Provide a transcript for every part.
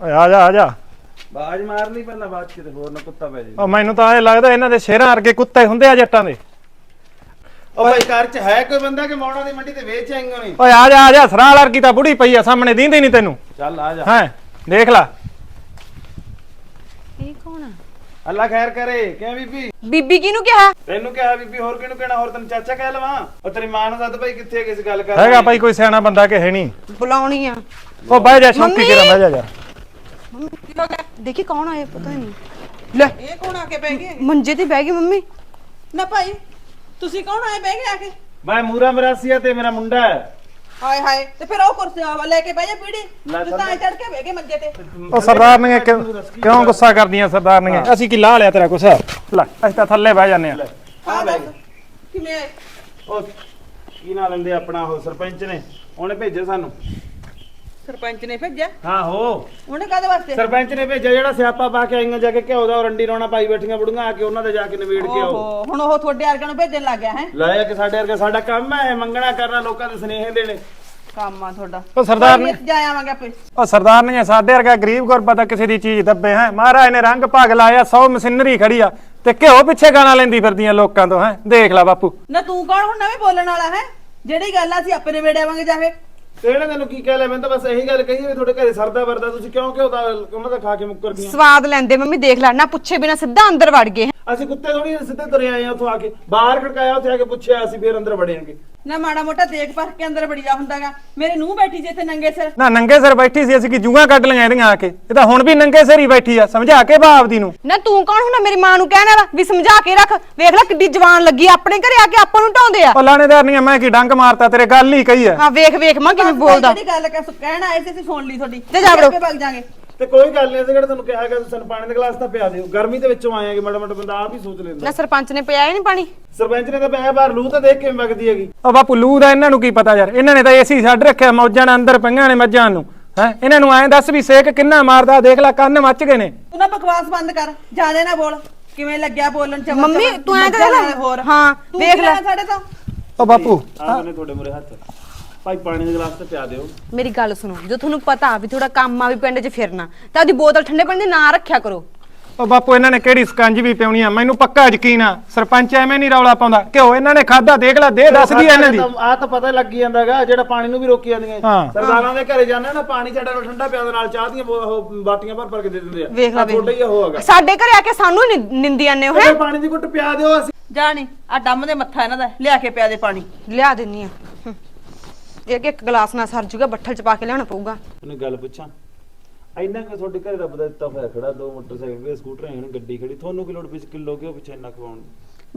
ਓਏ ਆ ਜਾ ਆ ਜਾ। ਬਾਜ ਮਾਰਨੀ ਪਹਿਲਾਂ ਬਾਅਦ ਚ ਕਿਤੇ ਹੋਰ ਨਾ ਕੁੱਤਾ ਪੈ ਜੇ। ਉਹ ਮੈਨੂੰ ਤਾਂ ਇਹ ਲੱਗਦਾ ਇਹਨਾਂ ਦੇ ਸ਼ੇਰਾਂ ਵਰਗੇ ਕੁੱਤੇ ਹੁੰਦੇ ਆ ਜੱਟਾਂ ਦੇ। ਉਹ ਭਾਈ ਘਰ ਚ ਹੈ ਕੋਈ ਬੰਦਾ ਕਿ ਮੌਣਾ ਦੀ ਮੰਡੀ ਤੇ ਵੇਚ ਆਏਂਗੇ ਨਹੀਂ ਓਏ ਆ ਜਾ ਆ ਜਾ ਸਰਾਲ ਵਰਗੀ ਤਾਂ ਬੁੜੀ ਪਈ ਆ ਸਾਹਮਣੇ ਦੀਂਦੀ ਨਹੀਂ ਤੈਨੂੰ। ਚੱਲ ਆ ਜਾ। ਹੈ ਦੇਖ ਲੈ। ਇਹ ਕੌਣ ਆ? ਅੱਲਾ ਖੈਰ ਕਰੇ ਕਿਵੇਂ ਬੀਬੀ? ਬੀਬੀ ਕਿਹਨੂੰ ਕਿਹਾ? ਤੈਨੂੰ ਕਿਹਾ ਬੀਬੀ ਹੋਰ ਕਿਹਨੂੰ ਕਹਿਣਾ ਹੋਰ ਤੈਨੂੰ ਚਾਚਾ ਕਹਿ ਲਵਾਂ? ਉਹ ਤੇਰੀ ਮਾਂ ਨੂੰ ਸੱਦ ਭਾਈ ਕਿੱਥੇ ਕਿਸ ਗੱਲ ਕਰ ਹੈਗਾ ਭਾਈ ਕੋਈ ਸਿਆਣਾ ਬੰਦਾ ਕਿ ਹੈ ਨਹੀਂ। ਬੁਲਾਉਣੀ ਆ। ਉਹ ਬਹਿ ਜਾ ਸ਼ੌਂਕੀ! ਕਿਰਾ ਬਹਿ ਜਾ ਯਾਰ। ਦੇਖੀ ਕੌਣ ਆਇਆ ਪਤਾ ਨਹੀਂ। ਲੈ। ਇਹ ਕੌਣ ਆ ਕੇ ਬਹਿ ਗਏ ਮੰਜੇ ਤੇ ਬਹਿ ਗਈ ਮੰਮੀ। ਨਾ ਭਾਈ ਤੁਸੀਂ ਕੌਣ ਆਏ ਬਹਿ ਗਏ ਆ ਕੇ? ਮੈਂ ਮੂਰਾ ਮਰਾਸੀਆ ਤੇ ਮੇਰਾ ਮੁੰਡਾ ਹੈ। ਹਾਏ ਹਾਏ ਤੇ ਫਿਰ ਉਹ ਕੁਰਸੀ ਆ ਲੈ ਕੇ ਬਹਿ ਜਾ ਪੀੜੀ। ਤੂੰ ਤਾਂ ਚੜ ਕੇ ਬਹਿ ਗਏ ਮੰਜੇ ਤੇ। ਉਹ ਸਰਦਾਰ ਨੇ ਕਿਉਂ ਗੁੱਸਾ ਕਰਦੀਆਂ ਸਰਦਾਰ ਨੇ ਅਸੀਂ ਕੀ ਲਾ ਲਿਆ ਤੇਰਾ ਕੁਛ? ਲੈ ਅਸੀਂ ਤਾਂ ਥੱਲੇ ਬਹਿ ਜਾਂਦੇ ਆ ਹਾਂ ਦੱਸ ਕਿਵੇਂ ਆਏ? ਉਹ ਕੀ ਨਾਂ ਲੈਂਦੇ ਆਪਣਾ ਉਹ ਸਰਪੰਚ ਨੇ। ਉਹਨੇ ਭੇਜਿਆ ਸਾਨੂੰ। ਸਰਪੰਚ ਨੇ ਭੇਜਿਆ? ਹਾਂ ਹੋ ਉਹਨੇ ਕਾਦੇ ਵਾਸਤੇ? ਸਰਪੰਚ ਨੇ ਭੇਜਿਆ ਜਿਹੜਾ ਸਿਆਪਾ ਪਾ ਕੇ ਆਈਆਂ ਜਾ ਕੇ ਘਿਓ ਦਾ ਉਹ ਰੰਡੀ ਰੋਣਾ ਪਾਈ ਬੈਠੀਆਂ ਬੁੜੀਆਂ ਆ ਕੇ ਉਹਨਾਂ ਦੇ ਜਾ ਕੇ ਨਵੇੜ ਕੇ ਆਓ। ਓਹੋ ਹੁਣ ਉਹ ਤੁਹਾਡੇ ਵਰਗਿਆਂ ਨੂੰ ਭੇਜਣ ਲੱਗ ਗਿਆ ਹੈ? ਲਾਇਆ ਕਿ ਸਾਡੇ ਵਰਗਾ ਸਾਡਾ ਕੰਮ ਹੈ ਮੰਗਣਾ ਕਰਨਾ ਲੋਕਾਂ ਦੇ ਸੁਨੇਹੇ ਦੇਣੇ। ਕੰਮ ਆ ਤੁਹਾਡਾ। ਉਹ ਸਰਦਾਰ ਨੇ ਜਾ ਆਵਾਂਗੇ ਆਪੇ। ਉਹ ਸਰਦਾਰ ਨੇ ਸਾਡੇ ਵਰਗਾ ਗਰੀਬ ਗੁਰਬਾ ਤਾਂ ਕਿਸੇ ਦੀ ਚੀਜ਼ ਦੱਬੇ ਹੈ? ਮਹਾਰਾਜ ਨੇ ਰੰਗ ਭਾਗ ਲਾਇਆ 100 ਮਸ਼ੀਨਰੀ ਖੜੀ ਆ ਤੇ ਘਿਓ ਪਿੱਛੇ ਗਾਣਾ ਲੈਂਦੀ ਫਿਰਦੀਆਂ ਲੋਕਾਂ ਤੋਂ ਹੈ? ਦੇਖ ਲੈ ਬਾਪੂ। ਨਾ ਤੂੰ ਕੌਣ ਹੁਣ ਨਵੇਂ ਬੋਲਣ ਵਾਲਾ ਹੈ? ਜਿਹੜੀ ਗੱਲ ਆ ਅਸੀਂ ਆਪੇ ਨਿਬੇੜ ਆਵਾਂਗੇ ਜਾ ਕੇ। ਤੇ ਇਹਨੇ ਤੈਨੂੰ ਕੀ ਕਹਿ ਲਿਆ? ਮੈਂ ਤਾਂ ਬਸ ਇਹੀ ਗੱਲ ਕਹੀ ਵੀ ਤੁਹਾਡੇ ਘਰੇ ਸਰਦਾ ਵਰਦਾ ਤੁਸੀਂ ਕਿਉਂ ਘਿਓ ਦਾ ਉਹਨਾਂ ਦਾ ਖਾ ਕੇ ਮੁੱਕਰ ਗਈਆਂ ਸਵਾਦ ਲੈਂਦੇ ਮੰਮੀ ਦੇਖ ਲੈ ਨਾ ਪੁੱਛੇ ਬਿਨਾ ਸਿੱਧਾ ਅੰਦਰ ਵੜ ਗਏ। ਅਸੀਂ ਕੁੱਤੇ ਥੋੜੀ ਸਿੱਧੇ ਤੁਰੇ ਆਏ ਆ ਉੱਥੋਂ ਆ ਕੇ। ਬਾਹਰ ਖੜਕਾਇਆ ਉੱਥੇ ਆ ਕੇ ਪੁੱਛਿਆ ਅਸੀਂ ਫੇਰ ਅੰਦਰ ਵੜਿਆਂਗੇ ਨਾ ਮਾੜਾ ਮੋਟਾ ਦੇਖ ਪਰਖ ਕੇ ਅੰਦਰ ਬੜੀ ਜਾ ਹੁੰਦਾਗਾ। ਮੇਰੇ ਨੂੰ ਬੈਠੀ ਜੇ ਇੱਥੇ ਨੰਗੇ ਸਿਰ। ਨਾ ਨੰਗੇ ਸਿਰ ਬੈਠੀ ਸੀ ਅਸੀਂ ਕੀ ਜੂਆਂ ਕੱਢ ਲਈਆਂ ਇਹਦੀਆਂ ਆ ਕੇ। ਇਹ ਤਾਂ ਹੁਣ ਵੀ ਨੰਗੇ ਸਿਰ ਹੀ ਬੈਠੀ ਆ ਸਮਝਾ ਕੇ ਬਾਪ ਦੀ ਨੂੰ। ਨਾ ਤੂੰ ਕੌਣ ਹੁੰਦਾ ਮੇਰੀ ਮਾਂ ਨੂੰ ਕਹਿਣ ਵਾਲਾ? ਵੀ ਸਮਝਾ ਕੇ ਰੱਖ। ਵੇਖ ਲੈ ਕਿੱਡੀ ਜਵਾਨ ਲੱਗੀ ਆ, ਆਪਣੇ ਘਰੇ ਆ ਕੇ ਆਪਾਂ ਨੂੰ ਢਾਉਂਦੇ ਆ। ਉਹ ਲਾਣੇਦਾਰ ਨਹੀਂ ਮੈਂ ਕੀ ਡੰਗ ਮਾਰਤਾ ਤੇਰੇ ਗੱਲ ਹੀ ਕਹੀ ਆ। ਹਾਂ ਵੇਖ ਵੇਖ ਮਾਂ ਕਿਵੇਂ ਬੋਲਦਾ। ਜਿਹੜੀ ਗੱਲ ਕਹਿ ਕਹਿਣ ਆਏ ਸੀ ਅਸੀਂ ਸੁਣ ਲਈ ਤੁਹਾਡੀ। ਤੇ ਜਾ ਵੜੋ। ਆਪੇ ਵਗ ਜਾਾਂਗੇ। ਤੇ ਕੋਈ ਗੱਲ ਨਹੀਂ ਅਸੀਂ ਕਿਹੜਾ ਤੁਹਾਨੂੰ ਕਿਹਾ ਹੈਗਾ ਤੁਸੀਂ ਸਾਨੂੰ ਪਾਣੀ ਦਾ ਗਲਾਸ ਤਾਂ ਪਿਆ ਦਿਓ। ਗਰਮੀ ਦੇ ਵਿੱਚੋਂ ਆਏ ਆਂਗੇ ਮਾੜਾ ਮਾੜਾ ਬੰਦਾ ਆਪ ਹੀ ਸੋਚ ਲੈਂਦਾ। ਨਾ ਸਰਪੰਚ ਨੇ ਪਿਆ ਹੀ ਨਹੀਂ ਪਾਣੀ। ਸਰਪੰਚ ਨੇ ਤਾਂ ਪਿਆ ਬਾਹਰ ਲੂ ਤਾਂ ਦੇਖ ਕੇ ਵਗਦੀ ਹੈਗੀ। ਉਹ ਬਾਪੂ ਲੂ ਦਾ ਇਹਨਾਂ ਨੂੰ ਕੀ ਪਤਾ ਯਾਰ ਇਹਨਾਂ ਨੇ ਤਾਂ ਏਸੀ ਛੱਡ ਰੱਖਿਆ ਮੌਜਾਂ ਨਾਲ ਅੰਦਰ ਪਈਆਂ ਨੇ ਮੱਝਾਂ ਨੂੰ। ਹੈ ਇਹਨਾਂ ਨੂੰ ਐਂ ਦੱਸ ਵੀ ਸੇਕ ਕਿੰਨਾ ਮਾਰਦਾ ਦੇਖ ਲੈ ਕੰਨ ਮੱਚ ਗਏ ਨੇ। ਤੂੰ ਨਾ ਬਕਵਾਸ ਬੰਦ ਕਰ ਜਿਆਦੇ ਨਾ ਬੋਲ। ਕਿਵੇਂ ਲੱਗਿਆ ਬੋਲਣ ਚ ਮੰਮੀ, ਤੂੰ ਐਂ ਤਾਂ ਲੈ। ਹਾਂ, ਕੀ ਲੈ। ਸਾਡੇ ਤੋਂ? ਉਹ ਬਾਪੂ ਆਹ ਨੇ ਤੁਹਾਡੇ ਮੂਰੇ ਹੱਥ। ਭਾਈ ਪਾਣੀ ਦਾ ਗਲਾਸ ਤਾਂ ਪਿਆ ਦਿਓ। ਮੇਰੀ ਗੱਲ ਸੁਣੋ ਜੋ ਤੁਹਾਨੂੰ ਪਤਾ ਵੀ ਥੋੜਾ ਕੰਮ ਆ ਵੀ ਪਿੰਡ 'ਚ ਫਿਰਨਾ ਤਾਂ ਉਹਦੀ ਬੋਤਲ ਠੰਡੇ ਪਾਣੀ ਦੀ ਨਾ ਰੱਖਿਆ ਕਰੋ। ਉਹ ਬਾਪੂ ਇਹਨਾਂ ਨੇ ਕਿਹੜੀ ਸਕੰਜ ਵੀ ਪਿਉਣੀ ਆ? ਮੈਨੂੰ ਪੱਕਾ ਯਕੀਨ ਆ ਸਰਪੰਚ ਐਵੇਂ ਨਹੀਂ ਰੌਲਾ ਪਾਉਂਦਾ। ਕਿਉਂ ਇਹਨਾਂ ਨੇ ਖਾਦਾ ਦੇਖ ਲੈ ਦੇ ਦੱਸਦੀ ਆ ਇਹਨਾਂ ਦੀ। ਆ ਤਾਂ ਪਤਾ ਲੱਗ ਜਾਂਦਾਗਾ ਜਿਹੜਾ ਪਾਣੀ ਨੂੰ ਵੀ ਰੋਕੀ ਜਾਂਦੀਆਂ। ਹਾਂ। ਸਰਦਾਰਾਂ ਦੇ ਘਰੇ ਜਾਂਦੇ ਨਾ ਪਾਣੀ ਸਾਡਾ ਨਾਲ ਠੰਡਾ ਪਿਆ ਦੇ ਨਾਲ ਚਾਹ ਦੀਆਂ ਬੋ- ਉਹ ਬਾਟੀਆਂ ਭਰ ਭਰ ਕੇ ਦੇ ਦਿੰਦੇ ਆ। ਵੇਖ ਲੈ ਆਹ ਤੁਹਾਡਾ ਹੀ ਉਹ ਹੈਗਾ। ਸਾਡੇ ਘਰੇ ਆ ਕੇ ਸਾਨੂੰ ਹੀ ਨਿ- ਨਿੰਦੀ ਜਾਂਦੇ ਹੋ ਹੈਂ? ਇਹ ਪਾਣੀ ਦੀ ਘੁੱਟ ਪਿਆ ਦਿਓ ਅਸੀਂ। ਜਾ ਨੀ ਆ ਡੰਮ ਦੇ ਮੱਥਾ ਇਹਨਾਂ ਦਾ ਲਿਆ ਕੇ ਪਿਆ ਦੇ ਪਾਣੀ। ਲਿਆ ਦਿੰਨੀ ਆ। ਹੂੰ। ਇੱਕ ਇੱਕ ਗਲਾਸ ਨਾਲ ਸਰ ਜੂਗਾ ਬੱਠਲ 'ਚ ਪਾ ਕੇ ਲਿਆਉਣਾ ਪਊਗਾ। ਉਹਨੇ ਗੱਲ ਪੁੱਛਾਂ। ਇੰਨਾ ਕਿ ਤੁਹਾਡੇ ਘਰੇ ਦਾ ਬਦਾ ਦਿੱਤਾ ਹੋਇਆ ਖੜਾ ਦੋ ਮੋਟਰਸਾਈਕਲ ਤੇ ਸਕੂਟਰ ਹਨ ਗੱਡੀ ਖੜੀ ਤੁਹਾਨੂੰ ਕੀ ਲੋੜ ਵਿੱਚ ਕਿਲੋ ਕਿਉਂ ਪਿੱਛੇ ਇੰਨਾ ਖਵਾਉਣ ਦੀ?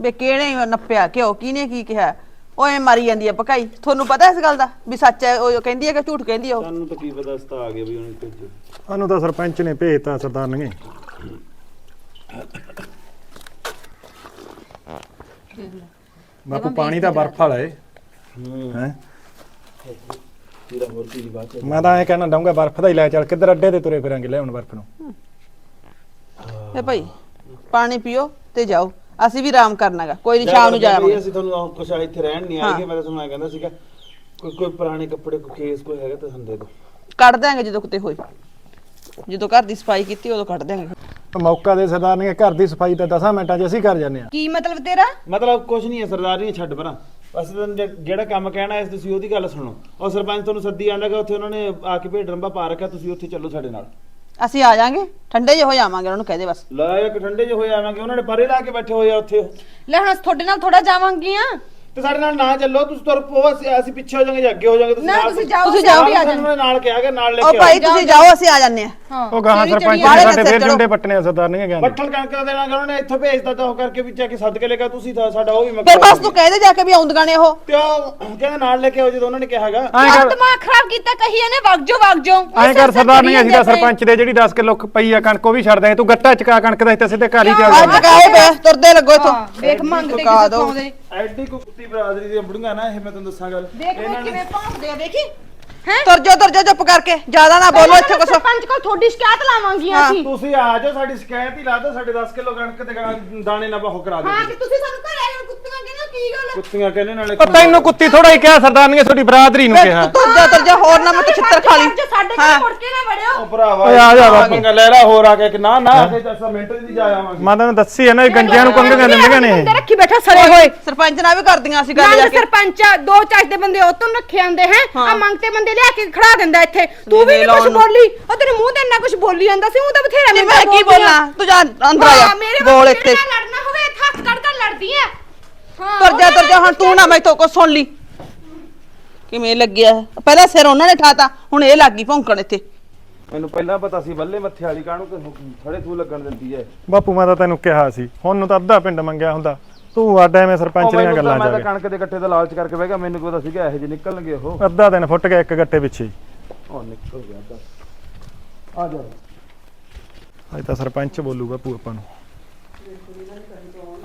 ਵੇ ਕਿਹੜੇ ਨੱਪਿਆ ਕਿਉਂ ਕਿਹਨੇ ਕੀ ਕਿਹਾ? ਓਏ ਮਾਰੀ ਜਾਂਦੀ ਆ ਪਕਾਈ ਤੁਹਾਨੂੰ ਪਤਾ ਇਸ ਗੱਲ ਦਾ? ਵੀ ਸੱਚ ਹੈ ਉਹ ਕਹਿੰਦੀ ਹੈ ਕਿ ਝੂਠ ਕਹਿੰਦੀ ਆ ਉਹ? ਸਾਨੂੰ ਤਾਂ ਕੀ ਪਤਾ ਅਸਤਾ ਆ ਗਿਆ ਵੀ ਉਹਨੇ ਭੇਜੋ ਸਾਨੂੰ ਤਾਂ ਸਰਪੰਚ ਨੇ ਭੇਜਤਾ ਸਰਦਾਰ ਨੇ। ਬਾਪੂ ਪਾਣੀ ਤਾਂ ਬਰਫ ਵਾਲਾ ਏ। ਹੂੰ। ਹੈ? ਤੇਰਾ ਹੋਰ ਕੀ ਬਾਤ ਹੈ ਮੈਂ ਤਾਂ ਐਂ ਕਹਿਣਾ ਡਾਉਂਗਾ ਬਰਫ ਦਾ ਹੀ ਲੈ ਚੱਲ ਕਿੱਧਰ ਅੱਡੇ ਤੇ ਤੁਰੇ ਫਿਰਾਂਗੇ ਲੈ ਹੁਣ ਬਰਫ ਨੂੰ। ਏ ਭਾਈ ਪਾਣੀ ਪੀਓ ਤੇ ਜਾਓ ਅਸੀਂ ਵੀ ਆਰਾਮ ਕਰਨਾਗਾ ਕੋਈ ਨਹੀਂ ਸ਼ਾਮ ਨੂੰ ਜਾਵਾਂਗੇ ਅਸੀਂ ਤੁਹਾਨੂੰ ਕੁਛ ਇੱਥੇ ਰਹਿਣ ਨਹੀਂ ਆਏਗੇ ਮੈਂ ਤਾਂ ਤੁਹਾਨੂੰ ਐਂ ਕਹਿੰਦਾ ਸੀਗਾ ਕੋਈ ਕੋਈ ਪੁਰਾਣੇ ਕੱਪੜੇ ਕੋਈ ਕੇਸ ਕੋਈ ਹੈਗਾ ਤਾਂ ਸਾਨੂੰ ਦੇ ਦਿਓ। ਕੱਢ ਦਿਆਂਗੇ ਜਦੋਂ ਕਿਤੇ ਹੋਈ ਜਦੋਂ ਘਰ ਦੀ ਸਫ਼ਾਈ ਕੀਤੀ ਉਦੋਂ ਕੱਢ ਦਿਆਂਗੇ। ਉਹ ਮੌਕਾ ਦੇ ਸਰਦਾਰ ਨੇ ਘਰ ਦੀ ਸਫ਼ਾਈ ਤਾਂ 10 ਮਿੰਟਾਂ 'ਚ ਅਸੀਂ ਕਰ ਜਾਂਦੇ ਆ ਕੀ ਮਤਲਬ ਤੇਰਾ? ਮਤਲਬ ਕੁਛ ਨਹੀਂ ਹੈ ਸਰਦਾਰ ਨਹੀਂ ਛੱਡ ਪਰਾਂ। ਬਸ ਤੁਹਾਨੂੰ ਜਿਹੜਾ ਕੰਮ ਕਹਿਣਾ ਹੈ ਤੁਸੀਂ ਉਹਦੀ ਗੱਲ ਸੁਣੋ। ਉਹ ਸਰਪੰਚ ਤੁਹਾਨੂੰ ਸੱਦੀ ਆਂਦਾਗਾ ਉੱਥੇ ਉਹਨਾਂ ਨੇ ਆ ਕੇ ਭੇਡ ਰੰਬਾ ਪਾ ਰੱਖਿਆ ਤੁਸੀਂ ਉੱਥੇ ਚੱਲੋ ਸਾਡੇ ਨਾਲ। ਅਸੀਂ ਆ ਜਾਾਂਗੇ ਠੰਡੇ ਜਿਹੇ ਹੋ ਜਾਵਾਂਗੇ ਉਹਨਾਂ ਨੂੰ ਕਹਦੇ ਬਸ। ਲੈ ਇੱਕ ਠੰਡੇ ਜਿਹੇ ਹੋਏ ਆਵਾਂਗੇ ਉਹਨਾਂ ਨੇ ਪਰੇ ਲਾ ਕੇ ਬੈਠੇ ਹੋਏ ਆ ਉੱਥੇ। ਲੈ ਹੁਣ ਅਸੀਂ ਤੁਹਾਡੇ ਨਾਲ ਥੋੜਾ ਜਾਵਾਂਗੀਆਂ। ਤੇ ਸਾਡੇ ਨਾਲ ਨਾ ਚੱਲੋ ਤੁਸੀਂ ਤੁਰ ਪੋ ਅਸੀਂ ਅਸੀਂ ਪਿੱਛੇ ਹੋ ਜਾਾਂਗੇ ਜਾਂ ਅੱਗੇ ਹੋ ਜਾਾਂਗੇ ਤੁਸੀਂ ਨਾ, ਨਾਲ- ਤੁਸੀਂ ਜਾਓ, ਤੁਸੀਂ ਹੀ ਆ ਸਾਨੂੰ ਉਹਨਾਂ ਨੇ ਨਾਲ ਕਿਹਾ ਕਿ ਨਾਲ ਲੈ ਉਹ ਕੇ ਭਾਈ ਤੁਸੀਂ ਜਾਓ ਅਸੀਂ ਆ ਜਾਂਦੇ ਆ। ਹਾਂ। ਉਹ ਗਾਹਾਂ ਸਰਪੰਚ ਨੇ ਸਾਡੇ ਦੇ ਫੇਰ ਜੁੰਡੇ ਪੱਟਣੇ ਆ ਸਰਦਾਰ ਨੇ ਕਹਿੰਦੇ ਬੱਠਲ ਕਣਕ ਦਾ ਦੇਣਾ ਉਹਨਾਂ ਨੇ ਇੱਥੋਂ ਭੇਜਦਾ ਤਾਂ ਉਹ ਕਰਕੇ ਵਿੱਚ ਆ ਕੇ ਸੱਦ ਕੇ ਲੈ ਗਿਆ ਤੁਸੀਂ ਤਾਂ ਸਾਡਾ ਉਹ ਵੀ ਫਿਰ ਮਕਸਦ ਬਸ ਤੂੰ ਕਹਦੇ ਜਾ ਕੇ ਵੀ ਆਉਂਦਗਾਂ ਨੇ ਉਹ। ਤੇ ਉਹ ਕਹਿੰਦੇ ਨਾਲ ਲੈ ਕੇ ਆਓ ਜਦੋਂ ਉਹਨਾਂ ਨੇ ਕਿਹਾਗਾ ਐਂ ਕਰ ਦਿਮਾਗ ਖਰਾਬ ਕੀਤਾ ਕਹੀ ਇਹਨੇ ਵਗ ਜਾਓ ਵਗ ਜਾਓ। ਐਂ ਕਰ ਸਰਦਾਰ ਨਹੀਂ ਅਸੀਂ ਤਾਂ ਸਰਪੰਚ ਦੇ ਜਿਹੜੀ 10 ਕਿਲੋ ਪਈ ਆ ਕਣਕ ਉਹ ਵੀ ਛੱਡ ਦੇ। ਤੂੰ ਗੱਟਾ ਚਕਾ ਕਣਕ ਦਾ ਇੱਥੇ ਸਿੱਧੇ ਘਰ ਹੀ ਚੱਲ ਅੱਜ ਕਾਏ ਬੇ ਤੁਰਦੇ ਲੱਗੋ ਇਥੋਂ। ਵੇਖ ਮੰਗਦੇ ਕਿਸੇ ਦੇ। ਐਡੀ ਕੁ ਕੁੱਤੀ ਬਰਾਦਰੀ ਦੀਆਂ ਬੁੜੀਆਂ ਨਾ ਇਹ ਮੈਂ ਤੁਹਾਨੂੰ ਦੱਸਾਂ ਗੱਲ। ਵੇਖ ਕਿਵੇਂ ਭੌਂਕਦੇ ਆ ਵੇਖੀ? ਹੈਂ? ਤੁਰ ਜਾ ਤੁਰ ਜਾ ਚੁੱਪ ਕਰਕੇ। ਜ਼ਿਆਦਾ ਨਾ ਬੋਲੋ ਇੱਥੇ ਕੁਛ। ਸਰਪੰਚ ਕੋਲ ਤੁਹਾਡੀ ਸ਼ਿਕਾਇਤ ਲਾਵਾਂਗੀ ਹਾਂ। ਅਸੀਂ। ਤੁਸੀਂ ਆ ਜਾਓ ਸਾਡੀ ਸ਼ਿਕਾਇਤ ਹੀ ਲਾ ਦਿਓ ਸਾਡੇ 10 ਕਿਲੋ ਕਣਕ ਤੇ ਗਾ- ਦਾਣੇ ਨਾ ਬਹੁ ਕਰਾ ਹਾਂ ਦਿਓ ਕਿ ਤੁਸੀਂ ਸਾਨੂੰ ਘਰੇ ਆਏ ਹੋ ਕੁੱਤੀਆਂ ਕਹਿੰਦੇ ਕੀ ਗੱਲ ਕੁੱਤੀਆਂ ਕਹਿੰਦੇ ਨਾਲੇ ਉਹ ਤੈਨੂੰ ਕੁੱਤੀ ਥੋੜਾ ਹੀ ਕਿਹਾ ਸਰਦਾਰਨੀਏ ਤੁਹਾਡੀ ਬਰਾਦਰੀ ਨੂੰ ਕਿਹਾ। ਤੁਰ ਜਾ ਤੁਰ ਜਾ ਹੋਰ ਨਾ ਮੈਂ ਛਿੱਤਰ ਖਾ ਲਈ। ਜੇ ਸਾਡੇ ਹਾਂ। ਘਰ ਮੁੜ ਕੇ ਨਾ ਵੜਿਓ। ਉਹ ਭਰਾਵਾ ਓਏ ਆ ਜਾ ਬਾਪੂ। ਪੰਗਾ ਲੈ ਲਾ ਹੋਰ ਆ ਕੇ ਕਿ ਨਾ ਨਾ ਕੇ 10 ਮਿੰਟ ਦੀ ਜਾ ਆਵਾਂਗੇ। ਮੈਂ ਤੈਨੂੰ ਦੱਸੀ ਹੈ ਨਾ ਇਹ ਗੰਜਿਆਂ ਨੂੰ ਕੰਗੀਆਂ ਦਿੰਦੀਆਂ ਨੇ। ਬੰਦੇ ਰੱਖੀ ਬੈਠਾ ਸੜੇ ਹੋਏ ਸਰਪੰਚ ਨਾਲ ਵੀ ਕਰਦੀਆਂ ਸੀ ਗੱਲ ਜਾ ਕੇ। ਸਰਪੰਚ ਆ, ਦੋ ਚੱਜ ਦੇ ਬੰਦੇ ਉਹ ਤੋਂ ਰੱਖੇ ਆਂਦੇ ਹੈ। ਹਾਂ। ਆ ਮੰਗਤੇ ਬੰਦੇ ਲਿਆ ਕੇ ਖੜਾ ਦਿੰਦਾ ਇੱਥੇ। ਤੂੰ ਵੀ ਨਹੀਂ ਕੁਝ। ਬੋਲੀ। ਉਹ ਤੇਰੇ ਮੂੰਹ ਤੇ ਇੰਨਾ ਕੁਝ ਬੋਲੀ ਜਾਂਦਾ ਸੀ ਉਹ ਤਾਂ ਬਥੇਰਾ ਮੈਂ ਕੀ। ਬੋਲਾਂ? ਤੂੰ ਜਾ ਅੰਦਰ ਆ ਜਾ। ਬੋਲ ਇੱਥੇ। ਲੜਨਾ ਹੋਵੇ ਇੱਥੇ ਹੱਥ ਕੱਢ ਕੇ ਲੜਦੀ ਐ ਤੁਰ ਜਾ ਤੁਰ ਜਾ। ਹੁਣ ਤੂੰ ਨਾ ਮੈਥੋਂ ਕੋ ਸੁਣ ਲਈ। ਕਿਵੇਂ ਲੱਗਿਆ? ਪਹਿਲਾਂ ਸਿਰ ਉਹਨਾਂ ਨੇ ਠਾਤਾ ਹੁਣ ਇਹ ਲੱਗੀ ਭੌਂਕਣ ਇੱਥੇ। ਮੈਨੂੰ ਪਹਿਲਾਂ ਪਤਾ ਸੀ ਬੱਲੇ ਮੱਥੇ ਵਾਲੀ ਕਾਹਨੂੰ ਕਿ ਥੜੇ ਤੂੰ ਲੱਗਣ ਦਿੰਦੀ ਐ। ਬਾਪੂ ਮੈਂ ਤਾਂ ਤੈਨੂੰ ਕਿਹਾ ਸੀ। ਹੁਣ ਨੂੰ ਤਾਂ ਅੱਧਾ ਪਿੰਡ ਮੰਗਿਆ ਹੁੰਦਾ। ਤੂੰ ਆਡਾ ਐਵੇਂ ਸਰਪੰਚ ਦੀਆਂ ਗੱਲਾਂ ਮੈਂ ਤਾਂ ਕਣਕ ਦੇ ਗੱਟੇ ਦਾ ਲਾਲਚ ਕਰਕੇ ਬਹਿ ਗਿਆ ਮੈਨੂੰ ਕੋਈ ਪਤਾ ਸੀਗਾ ਇਹੋ ਜਿਹੇ ਨਿਕਲਣਗੇ ਉਹ। ਅੱਧਾ ਦਿਨ ਫੁੱਟ ਗਿਆ ਇੱਕ ਗੱਟੇ ਪਿੱਛੇ ਹੀ। ਉਹ ਨਿਕਲ ਗਿਆ ਤਾਂ ਆ ਜਾ। ਅੱਜ ਤਾਂ ਸਰਪੰਚ ਬੋਲੂ ਬਾਪੂ ਆਪਾਂ ਨੂੰ।